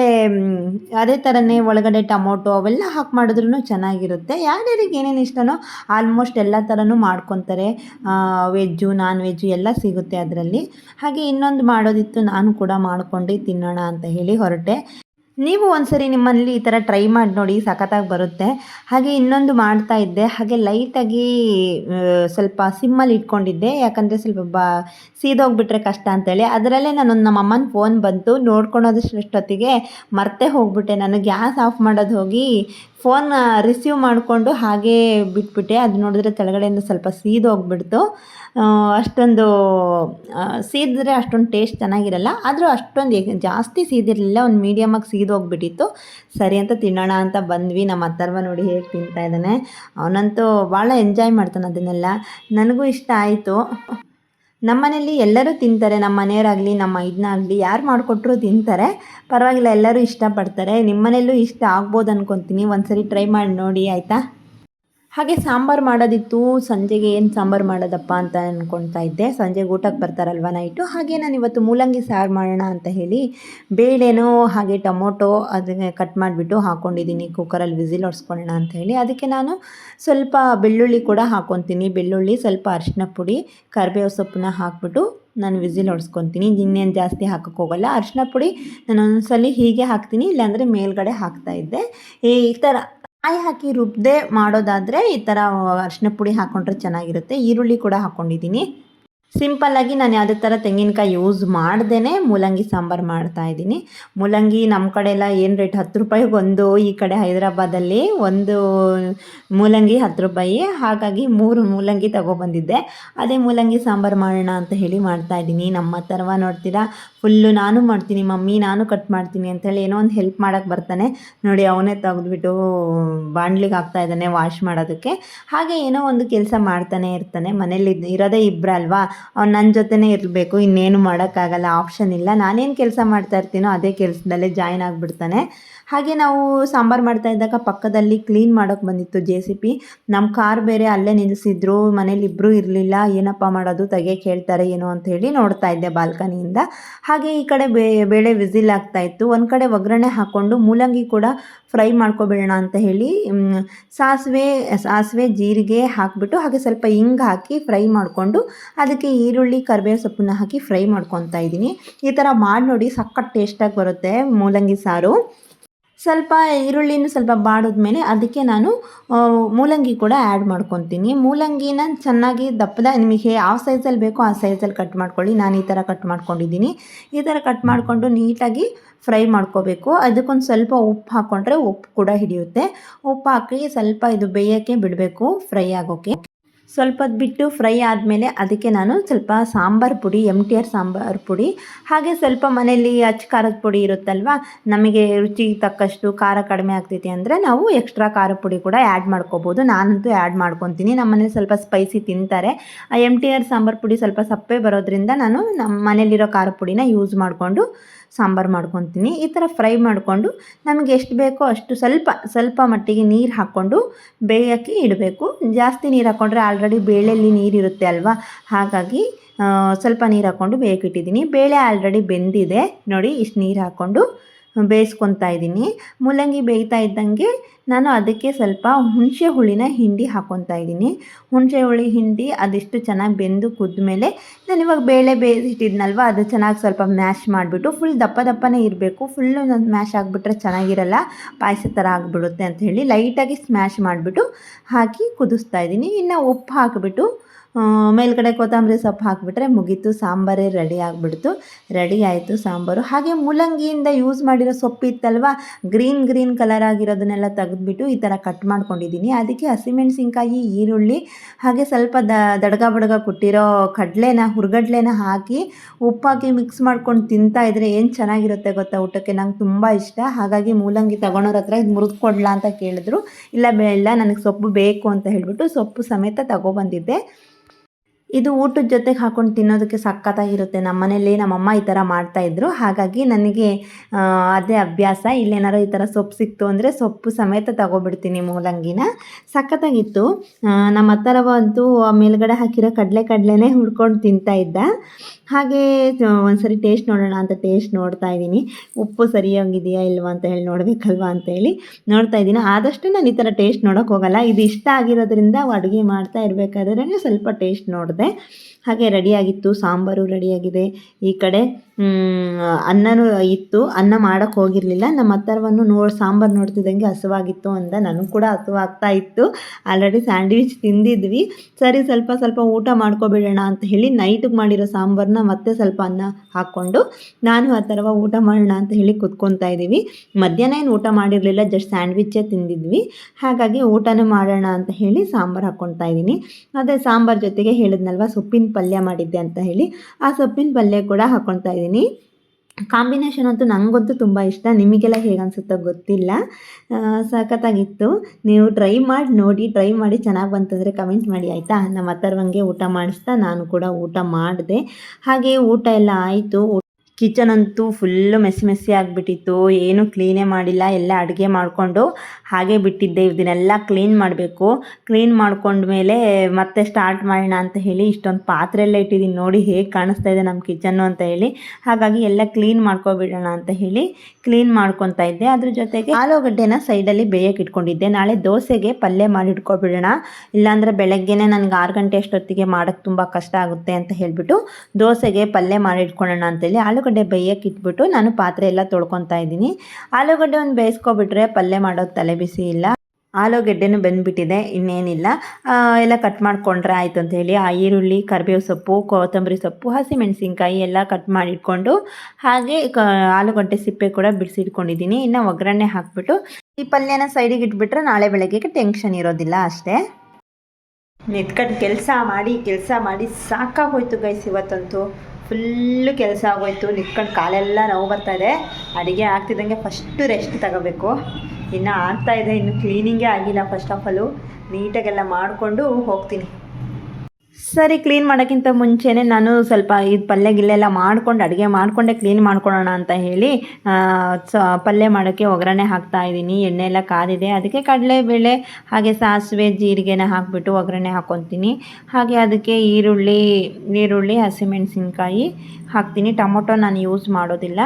ಅದೇ ಥರನೇ ಒಳಗಡೆ ಟೊಮೊಟೊ ಅವೆಲ್ಲ ಹಾಕಿ ಮಾಡಿದ್ರೂ ಚೆನ್ನಾಗಿರುತ್ತೆ. ಯಾರ್ಯಾರಿಗೆ ಏನೇನು ಇಷ್ಟನೋ ಆಲ್ಮೋಸ್ಟ್ ಎಲ್ಲ ಥರನೂ ಮಾಡ್ಕೊತಾರೆ. ವೆಜ್ಜು, ನಾನ್ ವೆಜ್ಜು ಎಲ್ಲ ಸಿಗುತ್ತೆ ಅದರಲ್ಲಿ. ಹಾಗೆ ಇನ್ನೊಂದು ಮಾಡೋದಿತ್ತು ನಾನು ಕೂಡ ಮಾಡ್ಕೊಂಡು, ತಿನ್ನೋಣ ಅಂತ ಹೇಳಿ ಹೊರಟೆ. ನೀವು ಒಂದ್ಸರಿ ನಿಮ್ಮಲ್ಲಿ ಈ ಥರ ಟ್ರೈ ಮಾಡಿ ನೋಡಿ, ಸಖತ್ತಾಗಿ ಬರುತ್ತೆ. ಹಾಗೆ ಇನ್ನೊಂದು ಮಾಡ್ತಾ ಇದ್ದೆ. ಹಾಗೆ ಲೈಟಾಗಿ ಸ್ವಲ್ಪ ಸಿಮ್ಮಲ್ಲಿ ಇಟ್ಕೊಂಡಿದ್ದೆ. ಯಾಕಂದರೆ ಸ್ವಲ್ಪ ಬಾ ಸೀದೋಗ್ಬಿಟ್ರೆ ಕಷ್ಟ ಅಂತೇಳಿ. ಅದರಲ್ಲೇ ನಾನು ನಮ್ಮ ಅಮ್ಮನ ಫೋನ್ ಬಂತು. ನೋಡ್ಕೊಳೋದಷ್ಟೊತ್ತಿಗೆ ಮರ್ತೆ ಹೋಗ್ಬಿಟ್ಟೆ. ನಾನು ಗ್ಯಾಸ್ ಆಫ್ ಮಾಡೋದು ಹೋಗಿ ಫೋನ್ ರಿಸೀವ್ ಮಾಡಿಕೊಂಡು ಹಾಗೇ ಬಿಟ್ಬಿಟ್ಟೆ. ಅದು ನೋಡಿದ್ರೆ ಕೆಳಗಡೆಯಿಂದ ಸ್ವಲ್ಪ ಸೀದೋಗ್ಬಿಡ್ತು. ಅಷ್ಟೊಂದು ಸೀದಿದ್ರೆ ಅಷ್ಟೊಂದು ಟೇಸ್ಟ್ ಚೆನ್ನಾಗಿರಲ್ಲ. ಆದರೂ ಅಷ್ಟೊಂದು ಜಾಸ್ತಿ ಸೀದಿರಲಿಲ್ಲ. ಒಂದು ಮೀಡಿಯಮಾಗಿ ಸೀದೋಗ್ಬಿಟ್ಟಿತ್ತು. ಸರಿ ಅಂತ ತಿನ್ನೋಣ ಅಂತ ಬಂದ್ವಿ. ನಮ್ಮ ಅಥರ್ವ ನೋಡಿ ಹೇಗೆ ತಿಂತಾ ಇದ್ದಾನೆ. ಅವನಂತೂ ಭಾಳ ಎಂಜಾಯ್ ಮಾಡ್ತಾನೆ ಅದನ್ನೆಲ್ಲ. ನನಗೂ ಇಷ್ಟ ಆಯಿತು. ನಮ್ಮನೇಲಿ ಎಲ್ಲರೂ ತಿಂತಾರೆ, ನಮ್ಮ ಮನೆಯವರಾಗಲಿ, ನಮ್ಮ ಇದನ್ನಾಗಲಿ ಯಾರು ಮಾಡಿಕೊಟ್ರು ತಿಂತಾರೆ. ಪರವಾಗಿಲ್ಲ, ಎಲ್ಲರೂ ಇಷ್ಟಪಡ್ತಾರೆ. ನಿಮ್ಮ ಮನೆಯಲ್ಲೂ ಇಷ್ಟ ಆಗ್ಬೋದು ಅನ್ಕೊತೀನಿ. ಒಂದ್ಸರಿ ಟ್ರೈ ಮಾಡಿ ನೋಡಿ, ಆಯಿತಾ? ಹಾಗೆ ಸಾಂಬಾರು ಮಾಡೋದಿತ್ತು. ಸಂಜೆಗೆ ಏನು ಸಾಂಬಾರು ಮಾಡೋದಪ್ಪ ಅಂತ ಅಂದ್ಕೊಳ್ತಾ ಇದ್ದೆ. ಸಂಜೆಗೆ ಊಟಕ್ಕೆ ಬರ್ತಾರಲ್ವ ನೈಟು ಹಾಗೆ ನಾನು ಇವತ್ತು ಮೂಲಂಗಿ ಸಾರು ಮಾಡೋಣ ಅಂತ ಹೇಳಿ ಬೇಳೆನೋ ಹಾಗೆ ಟೊಮೊಟೊ ಅದನ್ನೇ ಕಟ್ ಮಾಡಿಬಿಟ್ಟು ಹಾಕ್ಕೊಂಡಿದ್ದೀನಿ ಕುಕ್ಕರಲ್ಲಿ ವಿಸಿಲ್ ಹೊಡ್ಸ್ಕೊಳ್ಳೋಣ ಅಂತ ಹೇಳಿ. ಅದಕ್ಕೆ ನಾನು ಸ್ವಲ್ಪ ಬೆಳ್ಳುಳ್ಳಿ ಕೂಡ ಹಾಕ್ಕೊತೀನಿ ಬೆಳ್ಳುಳ್ಳಿ, ಸ್ವಲ್ಪ ಅರಿಶಿನ ಪುಡಿ ಕರಿಬೇವು ಸೊಪ್ಪನ್ನ ಹಾಕ್ಬಿಟ್ಟು ನಾನು ವಿಸಿಲ್ ಹೊಡ್ಸ್ಕೊತೀನಿ ಇನ್ನೇನು ಜಾಸ್ತಿ ಹಾಕೋಕ್ಕೆ ಹೋಗಲ್ಲ. ಅರಿಶಿನ ಪುಡಿ ನಾನು ಒಂದ್ಸಲಿ ಹೀಗೆ ಹಾಕ್ತೀನಿ. ಇಲ್ಲಾಂದರೆ ಮೇಲ್ಗಡೆ ಹಾಕ್ತಾ ಇದ್ದೆ. ಈ ಥರ ಕಾಯಿ ಹಾಕಿ ರುಬ್ಬದೆ ಮಾಡೋದಾದರೆ ಈ ಥರ ಅರಿಶಿನ ಪುಡಿ ಹಾಕ್ಕೊಂಡ್ರೆ ಚೆನ್ನಾಗಿರುತ್ತೆ. ಈರುಳ್ಳಿ ಕೂಡ ಹಾಕ್ಕೊಂಡಿದ್ದೀನಿ ಸಿಂಪಲ್ಲಾಗಿ ನಾನು ಯಾವುದೇ ಥರ ತೆಂಗಿನಕಾಯಿ ಯೂಸ್ ಮಾಡ್ದೇ ಮೂಲಂಗಿ ಸಾಂಬಾರು ಮಾಡ್ತಾ ಇದ್ದೀನಿ. ಮೂಲಂಗಿ ನಮ್ಮ ಕಡೆ ಎಲ್ಲ ಏನು ರೇಟ್ ಹತ್ತು ರೂಪಾಯಿಗೆ ಒಂದು, ಈ ಕಡೆ ಹೈದರಾಬಾದಲ್ಲಿ ಒಂದು ಮೂಲಂಗಿ ಹತ್ತು ರೂಪಾಯಿ. ಹಾಗಾಗಿ ಮೂರು ಮೂಲಂಗಿ ತಗೊಬಂದಿದ್ದೆ ಅದೇ ಮೂಲಂಗಿ ಸಾಂಬಾರು ಮಾಡೋಣ ಅಂತ ಹೇಳಿ ಮಾಡ್ತಾ ಇದ್ದೀನಿ. ನಮ್ಮ ಥರವ ನೋಡ್ತೀರಾ ಫುಲ್ಲು ನಾನು ಮಾಡ್ತೀನಿ, ಮಮ್ಮಿ ನಾನು ಕಟ್ ಮಾಡ್ತೀನಿ ಅಂತೇಳಿ ಏನೋ ಒಂದು ಹೆಲ್ಪ್ ಮಾಡೋಕ್ಕೆ ಬರ್ತಾನೆ. ನೋಡಿ ಅವನೇ ತೆಗೆದ್ಬಿಟ್ಟು ಬಾಣ್ಲಿಗೆ ಹಾಕ್ತಾ ಇದ್ದಾನೆ ವಾಶ್ ಮಾಡೋದಕ್ಕೆ. ಹಾಗೆ ಏನೋ ಒಂದು ಕೆಲಸ ಮಾಡ್ತಾನೆ ಇರ್ತಾನೆ, ಮನೇಲಿ ಇರೋದೇ ಇಬ್ಬರಲ್ವಾ ಅವ್ನು ನನ್ನ ಜೊತೆನೇ ಇರಬೇಕು, ಇನ್ನೇನು ಮಾಡೋಕ್ಕಾಗಲ್ಲ ಆಪ್ಷನ್ ಇಲ್ಲ. ನಾನೇನು ಕೆಲಸ ಮಾಡ್ತಾ ಇರ್ತೀನೋ ಅದೇ ಕೆಲಸದಲ್ಲೇ ಜಾಯ್ನ್ ಆಗಿಬಿಡ್ತಾನೆ. ಹಾಗೆ ನಾವು ಸಾಂಬಾರು ಮಾಡ್ತಾ ಇದ್ದಾಗ ಪಕ್ಕದಲ್ಲಿ ಕ್ಲೀನ್ ಮಾಡೋಕ್ಕೆ ಬಂದಿತ್ತು ಜೆ ಸಿ ಪಿ ನಮ್ಮ ಕಾರ್ ಬೇರೆ ಅಲ್ಲೇ ನಿಲ್ಲಿಸಿದ್ರು ಮನೇಲಿ ಇಬ್ಬರೂ ಇರಲಿಲ್ಲ, ಏನಪ್ಪ ಮಾಡೋದು ತೆಗೆ ಹೇಳ್ತಾರೆ, ಏನೋ ಅಂತ ಹೇಳಿ ನೋಡ್ತಾ ಇದ್ದೆ ಬಾಲ್ಕನಿಯಿಂದ. ಹಾಗೆ ಈ ಕಡೆ ಬೇಳೆ ವಿಸಿಲ್ ಆಗ್ತಾ ಇತ್ತು. ಒಂದು ಕಡೆ ಒಗ್ಗರಣೆ ಹಾಕ್ಕೊಂಡು ಮೂಲಂಗಿ ಕೂಡ ಫ್ರೈ ಮಾಡ್ಕೊಬೇಡೋಣ ಅಂತ ಹೇಳಿ ಸಾಸಿವೆ ಸಾಸಿವೆ ಜೀರಿಗೆ ಹಾಕಿಬಿಟ್ಟು ಹಾಗೆ ಸ್ವಲ್ಪ ಹಿಂಗೆ ಹಾಕಿ ಫ್ರೈ ಮಾಡಿಕೊಂಡು ಅದಕ್ಕೆ ಈರುಳ್ಳಿ ಕರಿಬೇವು ಸೊಪ್ಪನ್ನ ಹಾಕಿ ಫ್ರೈ ಮಾಡ್ಕೊತಾ ಇದ್ದೀನಿ. ಈ ಥರ ಮಾಡಿ ನೋಡಿ ಸಖತ್ ಟೇಸ್ಟಾಗಿ ಬರುತ್ತೆ ಮೂಲಂಗಿ ಸಾರು. ಸ್ವಲ್ಪ ಈರುಳ್ಳಿನೂ ಸ್ವಲ್ಪ ಬಾಡಿದ್ಮೇಲೆ ಅದಕ್ಕೆ ನಾನು ಮೂಲಂಗಿ ಕೂಡ ಆ್ಯಡ್ ಮಾಡ್ಕೊತೀನಿ. ಮೂಲಂಗಿನ ಚೆನ್ನಾಗಿ ದಪ್ಪದ, ನಿಮಗೆ ಯಾವ ಸೈಜಲ್ಲಿ ಬೇಕೋ ಆ ಸೈಜಲ್ಲಿ ಕಟ್ ಮಾಡ್ಕೊಳ್ಳಿ. ನಾನು ಈ ಥರ ಕಟ್ ಮಾಡ್ಕೊಂಡಿದ್ದೀನಿ. ಈ ಥರ ಕಟ್ ಮಾಡಿಕೊಂಡು ನೀಟಾಗಿ ಫ್ರೈ ಮಾಡ್ಕೋಬೇಕು. ಅದಕ್ಕೊಂದು ಸ್ವಲ್ಪ ಉಪ್ಪು ಹಾಕ್ಕೊಂಡ್ರೆ ಉಪ್ಪು ಕೂಡ ಹಿಡಿಯುತ್ತೆ. ಉಪ್ಪು ಹಾಕಿ ಸ್ವಲ್ಪ ಇದು ಬೇಯೋಕ್ಕೆ ಬಿಡಬೇಕು ಫ್ರೈ ಆಗೋಕ್ಕೆ. ಸ್ವಲ್ಪ ಬಿಟ್ಟು ಫ್ರೈ ಆದಮೇಲೆ ಅದಕ್ಕೆ ನಾನು ಸ್ವಲ್ಪ ಸಾಂಬಾರು ಪುಡಿ ಎಂ ಟಿ ಆರ್ ಸಾಂಬಾರು ಪುಡಿ, ಹಾಗೆ ಸ್ವಲ್ಪ ಮನೆಯಲ್ಲಿ ಅಚ್ಚ ಖಾರದ ಪುಡಿ ಇರುತ್ತಲ್ವ, ನಮಗೆ ರುಚಿಗೆ ತಕ್ಕಷ್ಟು ಖಾರ ಕಡಿಮೆ ಆಗ್ತೈತಿ ಅಂದರೆ ನಾವು ಎಕ್ಸ್ಟ್ರಾ ಖಾರ ಪುಡಿ ಕೂಡ ಆ್ಯಡ್ ಮಾಡ್ಕೋಬೋದು. ನಾನಂತೂ ಆ್ಯಡ್ ಮಾಡ್ಕೊತೀನಿ. ನಮ್ಮ ಮನೇಲಿ ಸ್ವಲ್ಪ ಸ್ಪೈಸಿ ತಿಂತಾರೆ. ಆ ಎಂ ಟಿ ಆರ್ ಸಾಂಬಾರು ಪುಡಿ ಸ್ವಲ್ಪ ಸಪ್ಪೆ ಬರೋದ್ರಿಂದ ನಾನು ನಮ್ಮ ಮನೇಲಿರೋ ಖಾರ ಪುಡಿನ ಯೂಸ್ ಮಾಡಿಕೊಂಡು ಸಾಂಬಾರು ಮಾಡ್ಕೊತೀನಿ. ಈ ಥರ ಫ್ರೈ ಮಾಡಿಕೊಂಡು ನಮಗೆ ಎಷ್ಟು ಬೇಕೋ ಅಷ್ಟು ಸ್ವಲ್ಪ ಸ್ವಲ್ಪ ಮಟ್ಟಿಗೆ ನೀರು ಹಾಕ್ಕೊಂಡು ಬೇಯೋಕ್ಕೆ ಇಡಬೇಕು. ಜಾಸ್ತಿ ನೀರು ಹಾಕ್ಕೊಂಡ್ರೆ ಆಲ್ರೆಡಿ ಬೇಳೆಯಲ್ಲಿ ನೀರಿರುತ್ತೆ ಅಲ್ವಾ? ಹಾಗಾಗಿ ಸ್ವಲ್ಪ ನೀರು ಹಾಕ್ಕೊಂಡು ಬೇಯಕ್ಕೆ ಇಟ್ಟಿದ್ದೀನಿ. ಬೇಳೆ ಆಲ್ರೆಡಿ ಬೆಂದಿದೆ. ನೋಡಿ, ಇಷ್ಟು ನೀರು ಹಾಕ್ಕೊಂಡು ಬೇಯಿಸ್ಕೊತಾ ಇದ್ದೀನಿ. ಮೂಲಂಗಿ ಬೇಯ್ತಾ ಇದ್ದಂಗೆ ನಾನು ಅದಕ್ಕೆ ಸ್ವಲ್ಪ ಹುಣಸೆ ಹುಳಿನ ಹಿಂಡಿ ಹಾಕ್ಕೊತಾ ಇದ್ದೀನಿ. ಹುಣಸೆ ಹುಳಿ ಹಿಂಡಿ ಅದಿಷ್ಟು ಚೆನ್ನಾಗಿ ಬೆಂದು ಕುದ್ಮೇಲೆ ನಾನು ಇವಾಗ ಬೇಳೆ ಬೇಯಿಸಿಟ್ಟಿದ್ನಲ್ವ, ಅದು ಚೆನ್ನಾಗಿ ಸ್ವಲ್ಪ ಮ್ಯಾಶ್ ಮಾಡಿಬಿಟ್ಟು ಫುಲ್ ದಪ್ಪ ದಪ್ಪನೇ ಇರಬೇಕು. ಫುಲ್ಲು ಮ್ಯಾಶ್ ಆಗಿಬಿಟ್ರೆ ಚೆನ್ನಾಗಿರಲ್ಲ, ಪಾಯಸ ಥರ ಆಗಿಬಿಡುತ್ತೆ ಅಂತ ಹೇಳಿ ಲೈಟಾಗಿ ಸ್ಮ್ಯಾಶ್ ಮಾಡಿಬಿಟ್ಟು ಹಾಕಿ ಕುದಿಸ್ತಾ ಇದ್ದೀನಿ. ಇನ್ನು ಉಪ್ಪು ಹಾಕಿಬಿಟ್ಟು ಮೇಲ್ಗಡೆ ಕೊತ್ತಂಬರಿ ಸೊಪ್ಪು ಹಾಕಿಬಿಟ್ರೆ ಮುಗೀತು, ಸಾಂಬಾರೇ ರೆಡಿ ಆಗಿಬಿಡ್ತು. ರೆಡಿ ಆಯಿತು ಸಾಂಬಾರು. ಹಾಗೆ ಮೂಲಂಗಿಯಿಂದ ಯೂಸ್ ಮಾಡಿರೋ ಸೊಪ್ಪು ಇತ್ತಲ್ವ? ಗ್ರೀನ್ ಗ್ರೀನ್ ಕಲರ್ ಆಗಿರೋದನ್ನೆಲ್ಲ ತೆಗೆದುಬಿಟ್ಟು ಈ ಥರ ಕಟ್ ಮಾಡ್ಕೊಂಡಿದ್ದೀನಿ. ಅದಕ್ಕೆ ಹಸಿಮೆಣಸಿನ್ಕಾಯಿ ಈರುಳ್ಳಿ, ಹಾಗೆ ಸ್ವಲ್ಪ ದ, ದಡ್ಗ ಬಡ್ಗ ಕೊಟ್ಟಿರೋ ಕಡಲೆನ, ಹುರ್ಗಡ್ಲೆನ ಹಾಕಿ ಉಪ್ಪಾಕಿ ಮಿಕ್ಸ್ ಮಾಡ್ಕೊಂಡು ತಿಂತಾ ಇದ್ರೆ ಏನು ಚೆನ್ನಾಗಿರುತ್ತೆ ಗೊತ್ತಾ ಊಟಕ್ಕೆ? ನಂಗೆ ತುಂಬ ಇಷ್ಟ. ಹಾಗಾಗಿ ಮೂಲಂಗಿ ತಗೊಳೋರ ಹತ್ರ ಇದು ಮುರಿದ್ಕೊಡ್ಲಾ ಅಂತ ಕೇಳಿದ್ರು. ಇಲ್ಲ ಬೇಡ ನನಗೆ ಸೊಪ್ಪು ಬೇಕು ಅಂತ ಹೇಳಿಬಿಟ್ಟು ಸೊಪ್ಪು ಸಮೇತ ತಗೊಬಂದಿದ್ದೆ. ಇದು ಊಟದ ಜೊತೆಗೆ ಹಾಕೊಂಡು ತಿನ್ನೋದಕ್ಕೆ ಸಕ್ಕತ್ತಾಗಿರುತ್ತೆ ನಮ್ಮ ಮನೇಲಿ ನಮ್ಮಮ್ಮ ಈ ಥರ ಮಾಡ್ತಾಯಿದ್ರು ಹಾಗಾಗಿ ನನಗೆ ಅದೇ ಅಭ್ಯಾಸ. ಇಲ್ಲೇನಾರು ಈ ಥರ ಸೊಪ್ಪು ಸಿಕ್ತು ಅಂದರೆ ಸೊಪ್ಪು ಸಮೇತ ತಗೊಬಿಡ್ತೀನಿ ಮೂಲಂಗಿನ. ಸಖತ್ತಾಗಿತ್ತು. ನಮ್ಮ ಹತ್ತಿರ ಅಂತೂ ಆ ಮೇಲ್ಗಡೆ ಹಾಕಿರೋ ಕಡಲೆ ಕಡಲೆನೇ ಹುಡ್ಕೊಂಡು ತಿಂತಾ ಇದ್ದ. ಹಾಗೆ ಒಂದ್ಸರಿ ಟೇಸ್ಟ್ ನೋಡೋಣ ಅಂತ ಟೇಸ್ಟ್ ನೋಡ್ತಾ ಇದ್ದೀನಿ. ಉಪ್ಪು ಸರಿಯಾಗಿದೆಯಾ ಇಲ್ವಾ ಅಂತ ಹೇಳಿ ನೋಡಬೇಕಲ್ವಾ ಅಂತ ಹೇಳಿ ನೋಡ್ತಾ ಇದ್ದೀನಿ. ಆದಷ್ಟು ನಾನು ಈ ಥರ ಟೇಸ್ಟ್ ನೋಡೋಕೆ ಹೋಗಲ್ಲ. ಇದು ಇಷ್ಟ ಆಗಿರೋದ್ರಿಂದ ಅಡುಗೆ ಮಾಡ್ತಾ ಇರಬೇಕಾದ್ರೆ ಸ್ವಲ್ಪ ಟೇಸ್ಟ್ ನೋಡಿದೆ. ಹಾಗೆ ರೆಡಿಯಾಗಿತ್ತು ಸಾಂಬಾರು ರೆಡಿಯಾಗಿದೆ ಈ ಕಡೆ ಅನ್ನನೂ ಇತ್ತು. ಅನ್ನ ಮಾಡೋಕ್ಕೆ ಹೋಗಿರಲಿಲ್ಲ. ನಮ್ಮ ಅತ್ತರವನ್ನು ನೋಡಿ, ಸಾಂಬಾರು ನೋಡ್ತಿದ್ದಂಗೆ ಹಸುವಾಗಿತ್ತು ಅಂದ ನನಗೆ ಕೂಡ ಹಸುವಾಗ್ತಾ ಇತ್ತು. ಆಲ್ರೆಡಿ ಸ್ಯಾಂಡ್ವಿಚ್ ತಿಂದಿದ್ವಿ. ಸರಿ, ಸ್ವಲ್ಪ ಸ್ವಲ್ಪ ಊಟ ಮಾಡ್ಕೊಬಿಡೋಣ ಅಂತ ಹೇಳಿ ನೈಟಿಗೆ ಮಾಡಿರೋ ಸಾಂಬಾರನ್ನ ಮತ್ತೆ ಸ್ವಲ್ಪ ಅನ್ನ ಹಾಕ್ಕೊಂಡು ನಾನು ಆ ಥರ ಊಟ ಮಾಡೋಣ ಅಂತ ಹೇಳಿ ಕುತ್ಕೊತಾ ಇದ್ದೀವಿ. ಮಧ್ಯಾಹ್ನ ಏನು ಊಟ ಮಾಡಿರಲಿಲ್ಲ ಜಸ್ಟ್ ಸ್ಯಾಂಡ್ವಿಚ್ಚೇ ತಿಂದಿದ್ವಿ. ಹಾಗಾಗಿ ಊಟನೂ ಮಾಡೋಣ ಅಂತ ಹೇಳಿ ಸಾಂಬಾರು ಹಾಕ್ಕೊತಾ ಇದ್ದೀನಿ. ಅದೇ ಸಾಂಬಾರು ಜೊತೆಗೆ ಹೇಳಿದ್ನಲ್ವ, ಸೊಪ್ಪಿನ ಪಲ್ಯ ಮಾಡಿದ್ದೆ ಅಂತ ಹೇಳಿ. ಆ ಸೊಪ್ಪಿನ ಪಲ್ಯ ಕೂಡ ಹಾಕ್ಕೊತಾ ಇದ್ದೀನಿ. ಕಾಂಬಿನೇಷನ್ ಅಂತೂ ನನಗಂತೂ ತುಂಬ ಇಷ್ಟ. ನಿಮಗೆಲ್ಲ ಹೇಗೆ ಅನಿಸುತ್ತೋ ಗೊತ್ತಿಲ್ಲ. ಸಖತ್ತಾಗಿತ್ತು. ನೀವು ಟ್ರೈ ಮಾಡಿ ನೋಡಿ ಟ್ರೈ ಮಾಡಿ ಚೆನ್ನಾಗಿ ಬಂತಂದರೆ ಕಮೆಂಟ್ ಮಾಡಿ, ಆಯಿತಾ? ನಮ್ಮ ಅತ್ತರ್ವಂಗೆ ಊಟ ಮಾಡಿಸ್ತಾ ನಾನು ಕೂಡ ಊಟ ಮಾಡಿದೆ. ಹಾಗೆ ಊಟ ಎಲ್ಲ ಆಯಿತು. ಕಿಚನ್ ಅಂತೂ ಫುಲ್ಲು ಮೆಸ್ಸಿ ಮೆಸ್ಸಿ ಆಗಿಬಿಟ್ಟಿತ್ತು. ಏನು ಕ್ಲೀನೇ ಮಾಡಿಲ್ಲ. ಎಲ್ಲ ಅಡುಗೆ ಮಾಡಿಕೊಂಡು ಹಾಗೆ ಬಿಟ್ಟಿದ್ದೆ. ಇದನ್ನೆಲ್ಲ ಕ್ಲೀನ್ ಮಾಡಬೇಕು. ಕ್ಲೀನ್ ಮಾಡ್ಕೊಂಡ್ಮೇಲೆ ಮತ್ತೆ ಸ್ಟಾರ್ಟ್ ಮಾಡೋಣ ಅಂತ ಹೇಳಿ ಇಷ್ಟೊಂದು ಪಾತ್ರೆ ಎಲ್ಲ ಇಟ್ಟಿದ್ದೀನಿ ನೋಡಿ ಹೇಗೆ ಕಾಣಿಸ್ತಾ ಇದೆ ನಮ್ಮ ಕಿಚನ್ನು ಅಂತ ಹೇಳಿ. ಹಾಗಾಗಿ ಎಲ್ಲ ಕ್ಲೀನ್ ಮಾಡ್ಕೊಬಿಡೋಣ ಅಂತ ಹೇಳಿ ಕ್ಲೀನ್ ಮಾಡ್ಕೊತಾ ಇದ್ದೆ. ಅದ್ರ ಜೊತೆಗೆ ಆಲೂಗಡ್ಡೆನ ಸೈಡಲ್ಲಿ ಬೇಯಕ್ಕೆ ಇಟ್ಕೊಂಡಿದ್ದೆ. ನಾಳೆ ದೋಸೆಗೆ ಪಲ್ಯ ಮಾಡಿ ಇಟ್ಕೊಬಿಡೋಣ. ಇಲ್ಲಾಂದರೆ ಬೆಳಗ್ಗೆನೇ ನನಗೆ ಆರು ಗಂಟೆ ಅಷ್ಟೊತ್ತಿಗೆ ಮಾಡೋಕ್ಕೆ ತುಂಬ ಕಷ್ಟ ಆಗುತ್ತೆ ಅಂತ ಹೇಳಿಬಿಟ್ಟು ದೋಸೆಗೆ ಪಲ್ಯ ಮಾಡಿ ಇಟ್ಕೊಳ್ಳೋಣ ಅಂತೇಳಿ ಆಲೂಗಡ್ಡೆ ಬೇಯಕ್ಕೆ ಇಟ್ಬಿಟ್ಟು ನಾನು ಪಾತ್ರೆ ಎಲ್ಲ ತೊಳ್ಕೊತಾ ಇದ್ದೀನಿ. ಆಲೂಗಡ್ಡೆ ಒಂದು ಬೇಯಿಸ್ಕೊಬಿಟ್ರೆ ಪಲ್ಯ ಮಾಡೋದು ತಲೆ ಬಿಸಿ ಇಲ್ಲ. ಆಲೂಗಡ್ಡೆನೂ ಬೆಂದ್ಬಿಟ್ಟಿದೆ, ಇನ್ನೇನಿಲ್ಲ. ಎಲ್ಲ ಕಟ್ ಮಾಡಿಕೊಂಡ್ರೆ ಆಯಿತು ಅಂತ ಹೇಳಿ ಆ ಈರುಳ್ಳಿ, ಕರಿಬೇವು ಸೊಪ್ಪು, ಕೊತ್ತಂಬರಿ ಸೊಪ್ಪು, ಹಸಿಮೆಣಸಿನ್ಕಾಯಿ ಎಲ್ಲ ಕಟ್ ಮಾಡಿಟ್ಕೊಂಡು ಹಾಗೆ ಆಲೂಗಡ್ಡೆ ಸಿಪ್ಪೆ ಕೂಡ ಬಿಡಿಸಿಟ್ಕೊಂಡಿದ್ದೀನಿ. ಇನ್ನು ಒಗ್ಗರಣೆ ಹಾಕ್ಬಿಟ್ಟು ಈ ಪಲ್ಯನ ಸೈಡಿಗೆ ಇಟ್ಬಿಟ್ರೆ ನಾಳೆ ಬೆಳಗ್ಗೆಗೆ ಟೆನ್ಷನ್ ಇರೋದಿಲ್ಲ ಅಷ್ಟೇ. ನೆತ್ಕಟ್ಟು ಕೆಲಸ ಮಾಡಿ ಕೆಲಸ ಮಾಡಿ ಸಾಕಾಗೋಯ್ತು ಗೈಸ್ ಇವತ್ತಂತೂ. ಫುಲ್ಲು ಕೆಲಸ ಆಗೋಯ್ತು, ನಿಂತ್ಕೊಂಡು ಕಾಲೆಲ್ಲ ನೋವು ಬರ್ತಾ ಇದೆ. ಅಡುಗೆ ಆಗ್ತಿದ್ದಂಗೆ ಫಸ್ಟು ರೆಸ್ಟ್ ತಗೋಬೇಕು. ಇನ್ನು ಆಗ್ತಾ ಇದೆ, ಇನ್ನು ಕ್ಲೀನಿಂಗೇ ಆಗಿಲ್ಲ ಫಸ್ಟ್ ಆಫ್ ಆಲು ನೀಟಾಗೆಲ್ಲ ಮಾಡಿಕೊಂಡು ಹೋಗ್ತೀನಿ. ಸರಿ ಕ್ಲೀನ್ ಮಾಡೋಕ್ಕಿಂತ ಮುಂಚೆನೇ ನಾನು ಸ್ವಲ್ಪ ಇದು ಪಲ್ಯ ಗಿಲ್ಲೆಲ್ಲ ಮಾಡ್ಕೊಂಡು, ಅಡುಗೆ ಮಾಡಿಕೊಂಡೆ ಕ್ಲೀನ್ ಮಾಡ್ಕೊಳ್ಳೋಣ ಅಂತ ಹೇಳಿ ಸ, ಪಲ್ಯ ಮಾಡೋಕ್ಕೆ ಒಗ್ಗರಣೆ ಹಾಕ್ತಾ ಇದ್ದೀನಿ. ಎಣ್ಣೆ ಎಲ್ಲ ಕಾದಿದೆ. ಅದಕ್ಕೆ ಕಡಲೆಬೇಳೆ, ಹಾಗೆ ಸಾಸಿವೆ, ಜೀರಿಗೆನ ಹಾಕಿಬಿಟ್ಟು ಒಗ್ಗರಣೆ ಹಾಕ್ಕೊತೀನಿ. ಹಾಗೆ ಅದಕ್ಕೆ ಈರುಳ್ಳಿ ಈರುಳ್ಳಿ, ಹಸಿಮೆಣಸಿನ್ಕಾಯಿ ಹಾಕ್ತೀನಿ. ಟೊಮೊಟೊ ನಾನು ಯೂಸ್ ಮಾಡೋದಿಲ್ಲ.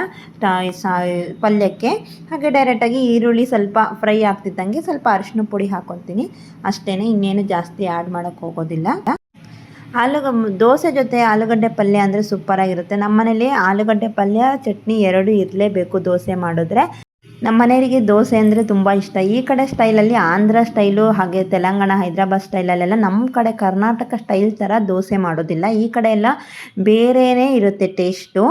ಪಲ್ಯಕ್ಕೆ. ಹಾಗೆ ಡೈರೆಕ್ಟಾಗಿ ಈರುಳ್ಳಿ ಸ್ವಲ್ಪ ಫ್ರೈ ಆಗ್ತಿದ್ದಂಗೆ ಸ್ವಲ್ಪ ಅರಿಶಿನ ಪುಡಿ ಹಾಕ್ಕೊತೀನಿ. ಅಷ್ಟೇ ಇನ್ನೇನು ಜಾಸ್ತಿ ಆ್ಯಡ್ ಮಾಡೋಕ್ಕೆ ಹೋಗೋದಿಲ್ಲ. ಆಲೂಗ ದೋಸೆ ಜೊತೆ ಆಲೂಗಡ್ಡೆ ಪಲ್ಯ ಅಂದರೆ ಸೂಪರಾಗಿರುತ್ತೆ ನಮ್ಮ ಮನೇಲಿ ಆಲೂಗಡ್ಡೆ ಪಲ್ಯ, ಚಟ್ನಿ ಎರಡು ಇರಲೇಬೇಕು ದೋಸೆ ಮಾಡಿದ್ರೆ. ನಮ್ಮ ಮನೆಯವರಿಗೆ ದೋಸೆ ಅಂದರೆ ತುಂಬ ಇಷ್ಟ. ಈ ಕಡೆ ಸ್ಟೈಲಲ್ಲಿ ಆಂಧ್ರ ಸ್ಟೈಲು ಹಾಗೆ ತೆಲಂಗಾಣ, ಹೈದ್ರಾಬಾದ್ ಸ್ಟೈಲಲ್ಲೆಲ್ಲ ನಮ್ಮ ಕಡೆ ಕರ್ನಾಟಕ ಸ್ಟೈಲ್ ಥರ ದೋಸೆ ಮಾಡೋದಿಲ್ಲ. ಈ ಕಡೆ ಎಲ್ಲ ಬೇರೆಯೇ ಇರುತ್ತೆ ಟೇಸ್ಟು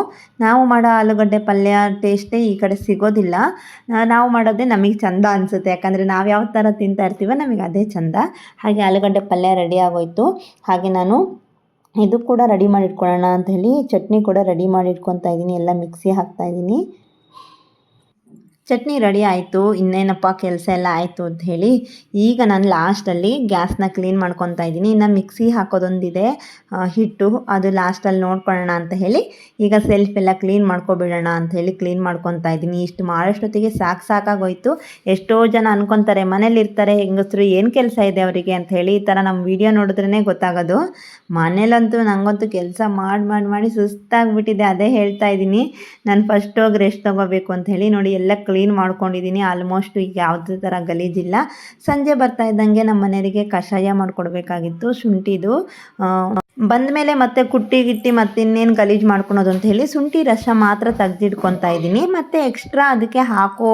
ನಾವು ಮಾಡೋ ಆಲೂಗಡ್ಡೆ ಪಲ್ಯ ಟೇಸ್ಟೇ ಈ ಕಡೆ ಸಿಗೋದಿಲ್ಲ. ನಾವು ಮಾಡೋದೇ ನಮಗೆ ಚಂದ ಅನಿಸುತ್ತೆ. ಯಾಕಂದರೆ ನಾವು ಯಾವ ಥರ ತಿಂತಾ ಇರ್ತೀವೋ ನಮಗೆ ಅದೇ ಚಂದ. ಹಾಗೆ ಆಲೂಗಡ್ಡೆ ಪಲ್ಯ ರೆಡಿ ಆಗೋಯಿತು. ಹಾಗೆ ನಾನು ಇದು ಕೂಡ ರೆಡಿ ಮಾಡಿ ಇಟ್ಕೊಳ್ಳೋಣ ಅಂತ ಹೇಳಿ ಚಟ್ನಿ ಕೂಡ ರೆಡಿ ಮಾಡಿ ಇಟ್ಕೊತಾ ಇದ್ದೀನಿ. ಎಲ್ಲ ಮಿಕ್ಸಿ ಹಾಕ್ತಾ ಇದ್ದೀನಿ. ಚಟ್ನಿ ರೆಡಿ ಆಯಿತು, ಇನ್ನೇನಪ್ಪ ಕೆಲಸ ಎಲ್ಲ ಆಯಿತು ಅಂತ ಹೇಳಿ, ಈಗ ನಾನು ಲಾಸ್ಟಲ್ಲಿ ಗ್ಯಾಸ್ನ ಕ್ಲೀನ್ ಮಾಡ್ಕೊತಾ ಇದ್ದೀನಿ. ಇನ್ನು ಮಿಕ್ಸಿ ಹಾಕೋದೊಂದಿದೆ. ಹಿಟ್ಟು, ಅದು ಲಾಸ್ಟಲ್ಲಿ ನೋಡ್ಕೊಳ್ಳೋಣ ಅಂತ ಹೇಳಿ, ಈಗ ಸೆಲ್ಫ್ ಎಲ್ಲ ಕ್ಲೀನ್ ಮಾಡ್ಕೊಬಿಡೋಣ ಅಂತ ಹೇಳಿ ಕ್ಲೀನ್ ಮಾಡ್ಕೊತಾ ಇದ್ದೀನಿ. ಇಷ್ಟು ಮಾಡೋಷ್ಟೊತ್ತಿಗೆ ಸಾಕು ಸಾಕಾಗೋಯ್ತು. ಎಷ್ಟೋ ಜನ ಅನ್ಕೊತಾರೆ, ಮನೇಲಿ ಇರ್ತಾರೆ, ಹೆಂಗಸರು ಏನು ಕೆಲಸ ಇದೆ ಅವರಿಗೆ ಅಂತ ಹೇಳಿ, ಈ ಥರ ನಮ್ಮ ವಿಡಿಯೋ ನೋಡಿದ್ರೇ ಗೊತ್ತಾಗೋದು. ಮನೇಲಂತೂ ನನಗಂತೂ ಕೆಲಸ ಮಾಡಿ ಮಾಡಿ ಮಾಡಿ ಸುಸ್ತಾಗ್ಬಿಟ್ಟಿದೆ. ಅದೇ ಹೇಳ್ತಾ ಇದ್ದೀನಿ. ನಾನು ಫಸ್ಟ್ ಹೋಗಿ ರೆಸ್ಟ್ ತೊಗೋಬೇಕು ಅಂತ ಹೇಳಿ ನೋಡಿ, ಎಲ್ಲ ಕ್ಲೀನ್ ಮಾಡ್ಕೊಂಡಿದ್ದೀನಿ. ಆಲ್ಮೋಸ್ಟ್ ಈಗ ಯಾವುದೇ ಥರ ಗಲೀಜಿಲ್ಲ. ಸಂಜೆ ಬರ್ತಾ ಇದ್ದಂಗೆ ನಮ್ಮ ಮನೆಯವರಿಗೆ ಕಷಾಯ ಮಾಡಿಕೊಡ್ಬೇಕಾಗಿತ್ತು ಶುಂಠಿದು. ಬಂದ ಮೇಲೆ ಮತ್ತೆ ಕುಟ್ಟಿ ಗಿಟ್ಟಿ ಮತ್ತೆ ಇನ್ನೇನು ಗಲೀಜು ಮಾಡ್ಕೊಳೋದು ಅಂತ ಹೇಳಿ ಶುಂಠಿ ರಸ ಮಾತ್ರ ತೆಗ್ದಿಟ್ಕೊತಾ ಇದ್ದೀನಿ. ಮತ್ತು ಎಕ್ಸ್ಟ್ರಾ ಅದಕ್ಕೆ ಹಾಕೋ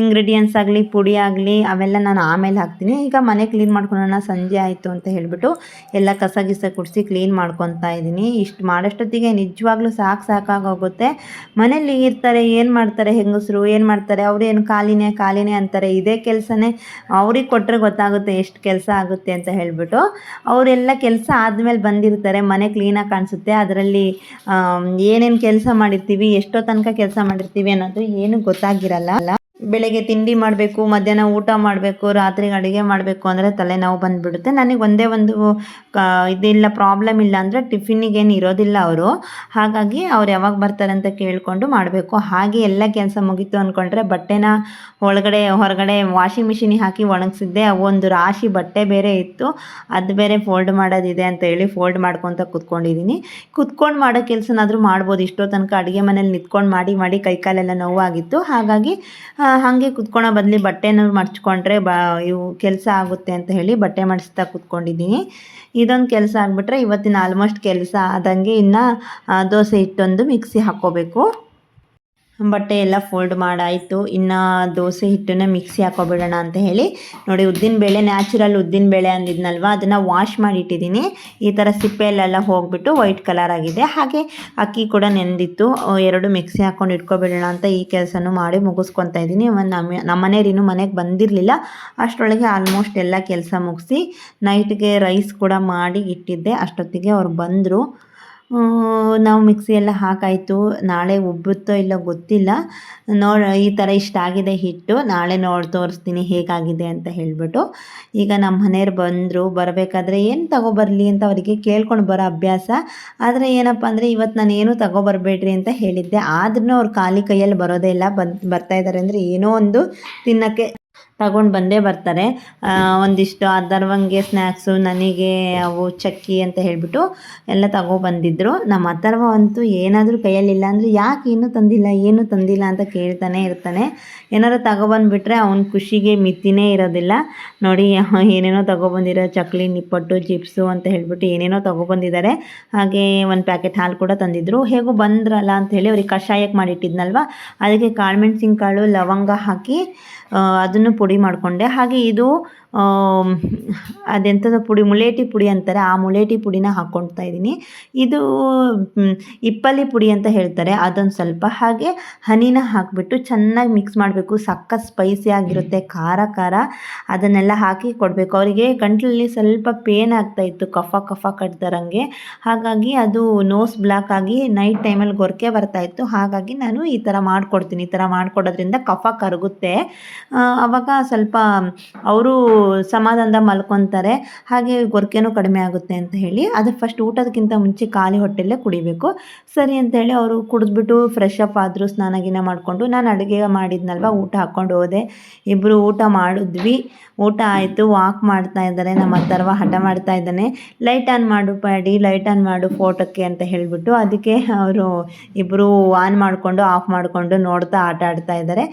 ಇಂಗ್ರೀಡಿಯೆಂಟ್ಸ್ ಆಗಲಿ, ಪುಡಿ ಆಗಲಿ, ಅವೆಲ್ಲ ನಾನು ಆಮೇಲೆ ಹಾಕ್ತೀನಿ. ಈಗ ಮನೆ ಕ್ಲೀನ್ ಮಾಡ್ಕೊಳ್ಳೋಣ ಸಂಜೆ ಆಯಿತು ಅಂತ ಹೇಳಿಬಿಟ್ಟು ಎಲ್ಲ ಕಸ ಗಿಸ ಕುಡಿಸಿ ಕ್ಲೀನ್ ಮಾಡ್ಕೊತಾ ಇದ್ದೀನಿ. ಇಷ್ಟು ಮಾಡೋಷ್ಟೊತ್ತಿಗೆ ನಿಜವಾಗ್ಲೂ ಸಾಕು ಸಾಕಾಗೋಗುತ್ತೆ. ಮನೇಲಿ ಇರ್ತಾರೆ, ಏನು ಮಾಡ್ತಾರೆ ಹೆಂಗಸರು, ಏನು ಮಾಡ್ತಾರೆ, ಅವ್ರು ಕಾಲಿನೇ ಖಾಲಿನೇ ಅಂತಾರೆ, ಇದೇ ಕೆಲಸನೇ ಅವ್ರಿಗೆ ಕೊಟ್ಟರೆ ಗೊತ್ತಾಗುತ್ತೆ ಎಷ್ಟು ಕೆಲಸ ಆಗುತ್ತೆ ಅಂತ ಹೇಳಿಬಿಟ್ಟು ಅವರೆಲ್ಲ ಕೆಲಸ ಆದಮೇಲೆ ಬಂದಿರ್ತಾರೆ ಮನೆ ಕ್ಲೀನಾಗಿ ಕಾಣಿಸುತ್ತೆ. ಅದರಲ್ಲಿ ಏನೇನು ಕೆಲಸ ಮಾಡಿರ್ತೀವಿ, ಎಷ್ಟೋ ತನಕ ಕೆಲಸ ಮಾಡಿರ್ತೀವಿ ಅನ್ನೋದು ಏನು ಗೊತ್ತಾಗಿರಲ್ಲ. ಬೆಳಗ್ಗೆ ತಿಂಡಿ ಮಾಡಬೇಕು, ಮಧ್ಯಾಹ್ನ ಊಟ ಮಾಡಬೇಕು, ರಾತ್ರಿಗೆ ಅಡುಗೆ ಮಾಡಬೇಕು ಅಂದರೆ ತಲೆನೋವು ಬಂದುಬಿಡುತ್ತೆ. ನನಗೆ ಒಂದೇ ಒಂದು ಇದಿಲ್ಲ ಪ್ರಾಬ್ಲಮ್ ಇಲ್ಲ ಅಂದರೆ ಟಿಫಿನಿಗೇನು ಇರೋದಿಲ್ಲ ಅವರು. ಹಾಗಾಗಿ ಅವ್ರು ಯಾವಾಗ ಬರ್ತಾರೆ ಅಂತ ಕೇಳಿಕೊಂಡು ಮಾಡಬೇಕು. ಹಾಗೆ ಎಲ್ಲ ಕೆಲಸ ಮುಗೀತು ಅಂದ್ಕೊಂಡ್ರೆ ಬಟ್ಟೆನ ಒಳಗಡೆ, ಹೊರಗಡೆ ವಾಷಿಂಗ್ ಮಿಷಿನಿಗೆ ಹಾಕಿ ಒಣಗಿಸಿದ್ದೆ. ಒಂದು ರಾಶಿ ಬಟ್ಟೆ ಬೇರೆ ಇತ್ತು. ಅದು ಬೇರೆ ಫೋಲ್ಡ್ ಮಾಡೋದಿದೆ ಅಂತ ಹೇಳಿ ಫೋಲ್ಡ್ ಮಾಡ್ಕೊತ ಕೂತ್ಕೊಂಡಿದ್ದೀನಿ ಕುತ್ಕೊಂಡು ಮಾಡೋ ಕೆಲಸನಾದರೂ ಮಾಡ್ಬೋದು. ಇಷ್ಟೋ ತನಕ ಅಡುಗೆ ಮನೇಲಿ ನಿಂತ್ಕೊಂಡು ಮಾಡಿ ಮಾಡಿ ಕೈಕಾಲೆಲ್ಲ ನೋವಾಗಿತ್ತು. ಹಾಗಾಗಿ ಹಾಗೆ ಕುತ್ಕೊಳ್ಳೋ ಬದಲಿ ಬಟ್ಟೆನ ಮಡ್ಚ್ಕೊಂಡ್ರೆ ಬಾ, ಇವು ಕೆಲಸ ಆಗುತ್ತೆ ಅಂತ ಹೇಳಿ ಬಟ್ಟೆ ಮಡಿಸ್ತಾ ಕೂತ್ಕೊಂಡಿದ್ದೀನಿ. ಇದೊಂದು ಕೆಲಸ ಆಗಿಬಿಟ್ರೆ ಇವತ್ತಿನ ಆಲ್ಮೋಸ್ಟ್ ಕೆಲಸ. ಆದಂಗೆ ಇನ್ನು ದೋಸೆ ಹಿಟ್ಟೊಂದು ಮಿಕ್ಸಿ ಹಾಕ್ಕೋಬೇಕು. ಬಟ್ಟೆ ಎಲ್ಲ ಫೋಲ್ಡ್ ಮಾಡಾಯಿತು. ಇನ್ನು ದೋಸೆ ಹಿಟ್ಟನ್ನ ಮಿಕ್ಸಿ ಹಾಕೋಬಿಡೋಣ ಅಂತ ಹೇಳಿ. ನೋಡಿ ಉದ್ದಿನಬೇಳೆ ನ್ಯಾಚುರಲ್ ಉದ್ದಿನಬೇಳೆ ಅಂದಿದ್ನಲ್ವ? ಅದನ್ನು ವಾಶ್ ಮಾಡಿ ಇಟ್ಟಿದ್ದೀನಿ ಈ ಥರ ಸಿಪ್ಪೆಯಲ್ಲೆಲ್ಲ ಹೋಗ್ಬಿಟ್ಟು ವೈಟ್ ಕಲರ್ ಆಗಿದೆ. ಹಾಗೆ ಅಕ್ಕಿ ಕೂಡ ನೆಂದಿತ್ತು. ಎರಡು ಮಿಕ್ಸಿ ಹಾಕ್ಕೊಂಡು ಇಟ್ಕೊಬಿಡೋಣ ಅಂತ ಈ ಕೆಲಸನೂ ಮಾಡಿ ಮುಗಿಸ್ಕೊತಾ ಇದ್ದೀನಿ. ನಮ್ಮ ನಮ್ಮ ಮನೆಯವ್ರು ಮನೆಗೆ ಬಂದಿರಲಿಲ್ಲ. ಅಷ್ಟರೊಳಗೆ ಆಲ್ಮೋಸ್ಟ್ ಎಲ್ಲ ಕೆಲಸ ಮುಗಿಸಿ ನೈಟ್ಗೆ ರೈಸ್ ಕೂಡ ಮಾಡಿ ಇಟ್ಟಿದ್ದೆ. ಅಷ್ಟೊತ್ತಿಗೆ ಅವ್ರು ಬಂದರು. ನಾವು ಮಿಕ್ಸಿ ಎಲ್ಲ ಹಾಕಾಯಿತು. ನಾಳೆ ಉಬ್ಬುತ್ತೋ ಇಲ್ಲೋ ಗೊತ್ತಿಲ್ಲ. ನೋಡ, ಈ ಥರ ಇಷ್ಟ ಆಗಿದೆ ಹಿಟ್ಟು. ನಾಳೆ ನೋಡಿ, ತೋರಿಸ್ತೀನಿ ಹೇಗಾಗಿದೆ ಅಂತ ಹೇಳಿಬಿಟ್ಟು. ಈಗ ನಮ್ಮ ಮನೆಯವ್ರು ಬಂದರು. ಬರಬೇಕಾದ್ರೆ ಏನು ತಗೊಬರಲಿ ಅಂತ ಅವರಿಗೆ ಕೇಳ್ಕೊಂಡು ಬರೋ ಅಭ್ಯಾಸ. ಆದರೆ ಏನಪ್ಪ ಅಂದರೆ ಇವತ್ತು ನಾನು ಏನೂ ತಗೊಬರ್ಬೇಡ್ರಿ ಅಂತ ಹೇಳಿದ್ದೆ. ಆದ್ರೂ ಅವ್ರು ಖಾಲಿ ಕೈಯಲ್ಲಿ ಬರೋದೇ ಇಲ್ಲ. ಬರ್ತಾ ಇದ್ದಾರೆ ಅಂದರೆ ಏನೋ ಒಂದು ತಿನ್ನೋಕ್ಕೆ ತಗೊಂಡು ಬಂದೇ ಬರ್ತಾರೆ. ಒಂದಿಷ್ಟು ಅಥರ್ವಂಗೆ ಸ್ನ್ಯಾಕ್ಸು ನನಗೆ ಅವು ಚಕ್ಕಿ ಅಂತ ಹೇಳಿಬಿಟ್ಟು ಎಲ್ಲ ತಗೊಬಂದಿದ್ರು ನಮ್ಮ ಅಥರ್ವ ಅಂತೂ ಏನಾದರೂ ಕೈಯಲ್ಲಿಲ್ಲ ಅಂದರೆ ಯಾಕೆ ಏನೂ ತಂದಿಲ್ಲ ಏನೂ ತಂದಿಲ್ಲ ಅಂತ ಕೇಳ್ತಾನೆ ಇರ್ತಾನೆ. ಏನಾದ್ರು ತಗೊಬಂದುಬಿಟ್ರೆ ಅವ್ನ ಖುಷಿಗೆ ಮಿತಿನೇ ಇರೋದಿಲ್ಲ. ನೋಡಿ ಏನೇನೋ ತಗೊಬಂದಿರೋ ಚಕ್ಲಿ, ನಿಪ್ಪಟ್ಟು, ಚಿಪ್ಸು ಅಂತ ಹೇಳಿಬಿಟ್ಟು ಏನೇನೋ ತಗೊಬಂದಿದ್ದಾರೆ ಹಾಗೆ ಒಂದು ಪ್ಯಾಕೆಟ್ ಹಾಲು ಕೂಡ ತಂದಿದ್ದರು ಹೇಗೂ ಬಂದ್ರಲ್ಲ ಅಂತ ಹೇಳಿ ಅವ್ರಿಗೆ ಕಷಾಯಕ್ಕೆ ಮಾಡಿಟ್ಟಿದ್ನಲ್ವ? ಅದಕ್ಕೆ ಕಾಳುಮೆಣ್ಸಿನ ಕಾಳು ಲವಂಗ ಹಾಕಿ ಅದನ್ನು ಪುಡಿ ಮಾಡಿಕೊಂಡೆ. ಹಾಗೆ ಇದು ಅದೆಂಥದ್ದು ಪುಡಿ, ಮುಲೇಟಿ ಪುಡಿ ಅಂತಾರೆ, ಆ ಮುಲೇಟಿ ಪುಡಿನ ಹಾಕ್ಕೊಳ್ತಾ ಇದ್ದೀನಿ. ಇದು ಇಪ್ಪಲಿ ಪುಡಿ ಅಂತ ಹೇಳ್ತಾರೆ, ಅದೊಂದು ಸ್ವಲ್ಪ. ಹಾಗೆ ಹನಿನ ಹಾಕಿಬಿಟ್ಟು ಚೆನ್ನಾಗಿ ಮಿಕ್ಸ್ ಮಾಡಬೇಕು. ಸಕ್ಕ ಸ್ಪೈಸಿ ಆಗಿರುತ್ತೆ, ಖಾರ ಖಾರ. ಅದನ್ನೆಲ್ಲ ಹಾಕಿ ಕೊಡಬೇಕು. ಅವರಿಗೆ ಗಂಟ್ಲಲ್ಲಿ ಸ್ವಲ್ಪ ಪೇನ್ ಆಗ್ತಾಯಿತ್ತು ಕಫ ಕಫ ಕಟ್ತಾರಂಗೆ ಹಾಗಾಗಿ ಅದು ನೋಸ್ ಬ್ಲಾಕ್ ಆಗಿ ನೈಟ್ ಟೈಮಲ್ಲಿ ಗೊರಕೆ ಬರ್ತಾಯಿತ್ತು ಹಾಗಾಗಿ ನಾನು ಈ ಥರ ಮಾಡಿಕೊಡ್ತೀನಿ. ಈ ಥರ ಮಾಡಿಕೊಡೋದ್ರಿಂದ ಕಫ ಕರಗುತ್ತೆ. ಆವಾಗ ಸ್ವಲ್ಪ ಅವರು ಸಮಾಧಾನದ ಮಲ್ಕೊತಾರೆ. ಹಾಗೆ ಗೊರಕೆನೂ ಕಡಿಮೆ ಆಗುತ್ತೆ ಅಂತ ಹೇಳಿ ಅದು ಫಸ್ಟ್ ಊಟದಕ್ಕಿಂತ ಮುಂಚೆ ಖಾಲಿ ಹೊಟ್ಟೆಲ್ಲೇ ಕುಡಿಬೇಕು. ಸರಿ ಅಂತ ಹೇಳಿ ಅವರು ಕುಡಿದ್ಬಿಟ್ಟು ಫ್ರೆಶ್ ಅಪ್ ಆದರೂ ಸ್ನಾನ ಗಿನ ಮಾಡಿಕೊಂಡು ನಾನು ಅಡುಗೆ ಮಾಡಿದ್ನಲ್ವ ಊಟ ಹಾಕ್ಕೊಂಡು ಹೋದೆ. ಇಬ್ಬರು ಊಟ ಮಾಡಿದ್ವಿ. ಊಟ ಆಯಿತು ವಾಕ್ ಮಾಡ್ತಾ ಇದ್ದಾರೆ, ನಮ್ಮ ಅಥರ್ವ ಹಠ ಮಾಡ್ತಾ ಇದ್ದಾನೆ. ಲೈಟ್ ಆನ್ ಮಾಡು ಪಾಡಿ ಲೈಟ್ ಆನ್ ಮಾಡು ಫೋಟೋಕ್ಕೆ ಅಂತ ಹೇಳಿಬಿಟ್ಟು ಅದಕ್ಕೆ ಅವರು ಇಬ್ಬರು ಆನ್ ಮಾಡಿಕೊಂಡು ಆಫ್ ಮಾಡಿಕೊಂಡು ನೋಡ್ತಾ ಆಟ ಆಡ್ತಾ ಇದ್ದಾರೆ.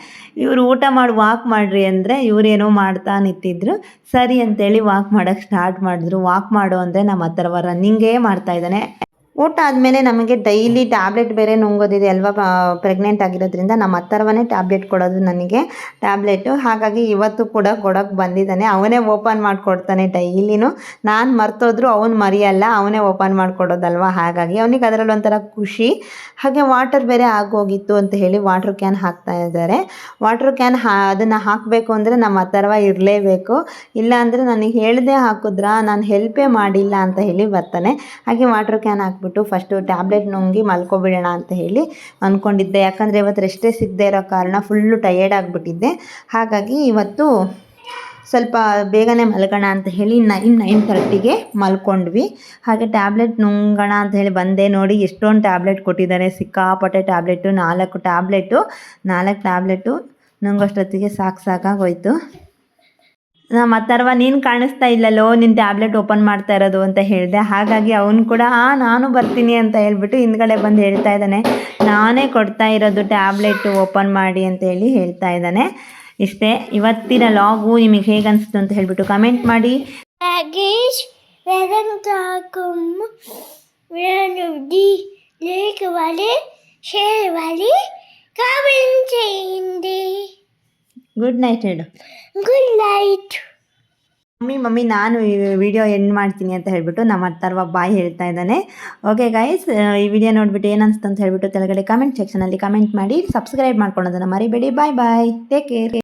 ಇವರು ಊಟ ಮಾಡಿ ವಾಕ್ ಮಾಡಿರಿ ಅಂದರೆ ಇವರೇನೋ ಮಾಡ್ತಾ ನಿಂತಿದ್ರು. ಸರಿ ಅಂತೇಳಿ ವಾಕ್ ಮಾಡೋಕ್ಕೆ ಸ್ಟಾರ್ಟ್ ಮಾಡಿದ್ರು. ವಾಕ್ ಮಾಡು ಅಂದರೆ ನಮ್ಮ ಹತ್ರವ ರನ್ನಿಂಗೇ ಮಾಡ್ತಾ ಇದ್ದಾನೆ. ಊಟ ಆದಮೇಲೆ ನಮಗೆ ಡೈಲಿ ಟ್ಯಾಬ್ಲೆಟ್ ಬೇರೆ ನುಂಗೋದಿದೆ ಅಲ್ವಾ ಪ್ರೆಗ್ನೆಂಟ್ ಆಗಿರೋದ್ರಿಂದ ನಮ್ಮ ಹತ್ತರವನೇ ಟ್ಯಾಬ್ಲೆಟ್ ಕೊಡೋದು ನನಗೆ. ಟ್ಯಾಬ್ಲೆಟು ಹಾಗಾಗಿ ಇವತ್ತು ಕೂಡ ಕೊಡೋಕ್ಕೆ ಬಂದಿದ್ದಾನೆ. ಅವನೇ ಓಪನ್ ಮಾಡಿಕೊಡ್ತಾನೆ ಡೈಲಿನೂ ನಾನು ಮರ್ತೋದ್ರು ಅವನು ಮರಿಯಲ್ಲ, ಅವನೇ ಓಪನ್ ಮಾಡಿಕೊಡೋದಲ್ವ? ಹಾಗಾಗಿ ಅವನಿಗೆ ಅದರಲ್ಲಿ ಒಂಥರ ಖುಷಿ. ಹಾಗೆ ವಾಟರ್ ಬೇರೆ ಆಗೋಗಿತ್ತು ಅಂತ ಹೇಳಿ ವಾಟ್ರ್ ಕ್ಯಾನ್ ಹಾಕ್ತಾ ಇದ್ದಾರೆ. ವಾಟ್ರ್ ಕ್ಯಾನ್ ಹಾ, ಅದನ್ನು ಹಾಕಬೇಕು ಅಂದರೆ ನಮ್ಮ ಹತ್ತರವ ಇರಲೇಬೇಕು. ಇಲ್ಲ ಅಂದರೆ ನನಗೆ ಹೇಳ್ದೆ ಹಾಕಿದ್ರಾ? ನಾನು ಹೆಲ್ಪೇ ಮಾಡಿಲ್ಲ ಅಂತ ಹೇಳಿ ಬರ್ತಾನೆ. ಹಾಗೆ ವಾಟ್ರ್ ಕ್ಯಾನ್ ಹಾಕಿ ಹಾಕ್ಬಿಟ್ಟು ಫಸ್ಟು ಟ್ಯಾಬ್ಲೆಟ್ ನುಂಗಿ ಮಲ್ಕೊಬಿಡೋಣ ಅಂತ ಹೇಳಿ ಅಂದ್ಕೊಂಡಿದ್ದೆ ಯಾಕಂದರೆ ಇವತ್ತು ರೆಸ್ಟೇ ಸಿಗದೆ ಇರೋ ಕಾರಣ ಫುಲ್ಲು ಟಯರ್ಡ್ ಆಗಿಬಿಟ್ಟಿದ್ದೆ. ಹಾಗಾಗಿ ಇವತ್ತು ಸ್ವಲ್ಪ ಬೇಗನೆ ಮಲ್ಗೋಣ ಅಂತ ಹೇಳಿ ನೈನ್ ನೈನ್ ತರ್ಟಿಗೆ ಮಲ್ಕೊಂಡ್ವಿ. ಹಾಗೆ ಟ್ಯಾಬ್ಲೆಟ್ ನುಂಗೋಣ ಅಂತ ಹೇಳಿ ಬಂದೆ ನೋಡಿ, ಎಷ್ಟೊಂದು ಟ್ಯಾಬ್ಲೆಟ್ ಕೊಟ್ಟಿದ್ದಾರೆ. ಸಿಕ್ಕಾಪಟ್ಟೆ ಟ್ಯಾಬ್ಲೆಟು ನಾಲ್ಕು ಟ್ಯಾಬ್ಲೆಟು ನಾಲ್ಕು ಟ್ಯಾಬ್ಲೆಟು ನುಂಗೋಷ್ಟೊತ್ತಿಗೆ ಸಾಕು ಸಾಕಾಗೋಯ್ತು ನಮ್ಮ ಅಥರ್ವ ನೀನು ಕಾಣಿಸ್ತಾ ಇಲ್ಲಲ್ಲೋ ನಿನ್ನ ಟ್ಯಾಬ್ಲೆಟ್ ಓಪನ್ ಮಾಡ್ತಾ ಇರೋದು ಅಂತ ಹೇಳಿದೆ. ಹಾಗಾಗಿ ಅವನು ಕೂಡ ಆ ನಾನು ಬರ್ತೀನಿ ಅಂತ ಹೇಳ್ಬಿಟ್ಟು ಹಿಂದ್ಗಡೆ ಬಂದು ಹೇಳ್ತಾ ಇದ್ದಾನೆ. ನಾನೇ ಕೊಡ್ತಾ ಇರೋದು ಟ್ಯಾಬ್ಲೆಟ್ ಓಪನ್ ಮಾಡಿ ಅಂತ ಹೇಳಿ ಹೇಳ್ತಾ ಇದ್ದಾನೆ. ಇಷ್ಟೇ ಇವತ್ತಿನ ಲಾಗು ನಿಮಗೆ ಹೇಗೆ ಅನಿಸ್ತು ಅಂತ ಹೇಳ್ಬಿಟ್ಟು ಕಮೆಂಟ್ ಮಾಡಿ. ಗುಡ್ ನೈಟ್ ಹೇಳು. ಗುಡ್ ನೈಟ್ ಮಮ್ಮಿ ಮಮ್ಮಿ, ನಾನು ಈ ವಿಡಿಯೋ ಎಂಡ್ ಮಾಡ್ತೀನಿ ಅಂತ ಹೇಳ್ಬಿಟ್ಟು ನಮ್ಮ ಅಥರ್ವ ಬಾಯ್ ಹೇಳ್ತಾ ಇದ್ದಾನೆ. ಓಕೆ ಗೈಸ್ ಈ ವಿಡಿಯೋ ನೋಡ್ಬಿಟ್ಟು ಏನು ಅಂತ ಹೇಳ್ಬಿಟ್ಟು ಕೆಳಗಡೆ ಕಮೆಂಟ್ ಸೆಕ್ಷನಲ್ಲಿ ಕಮೆಂಟ್ ಮಾಡಿ ಸಬ್ಸ್ಕ್ರೈಬ್ ಮಾಡ್ಕೊಳೋದನ್ನು ಮರಿಬೇಡಿ. ಬಾಯ್ ಬಾಯ್ ಟೇಕ್ ಕೇರ್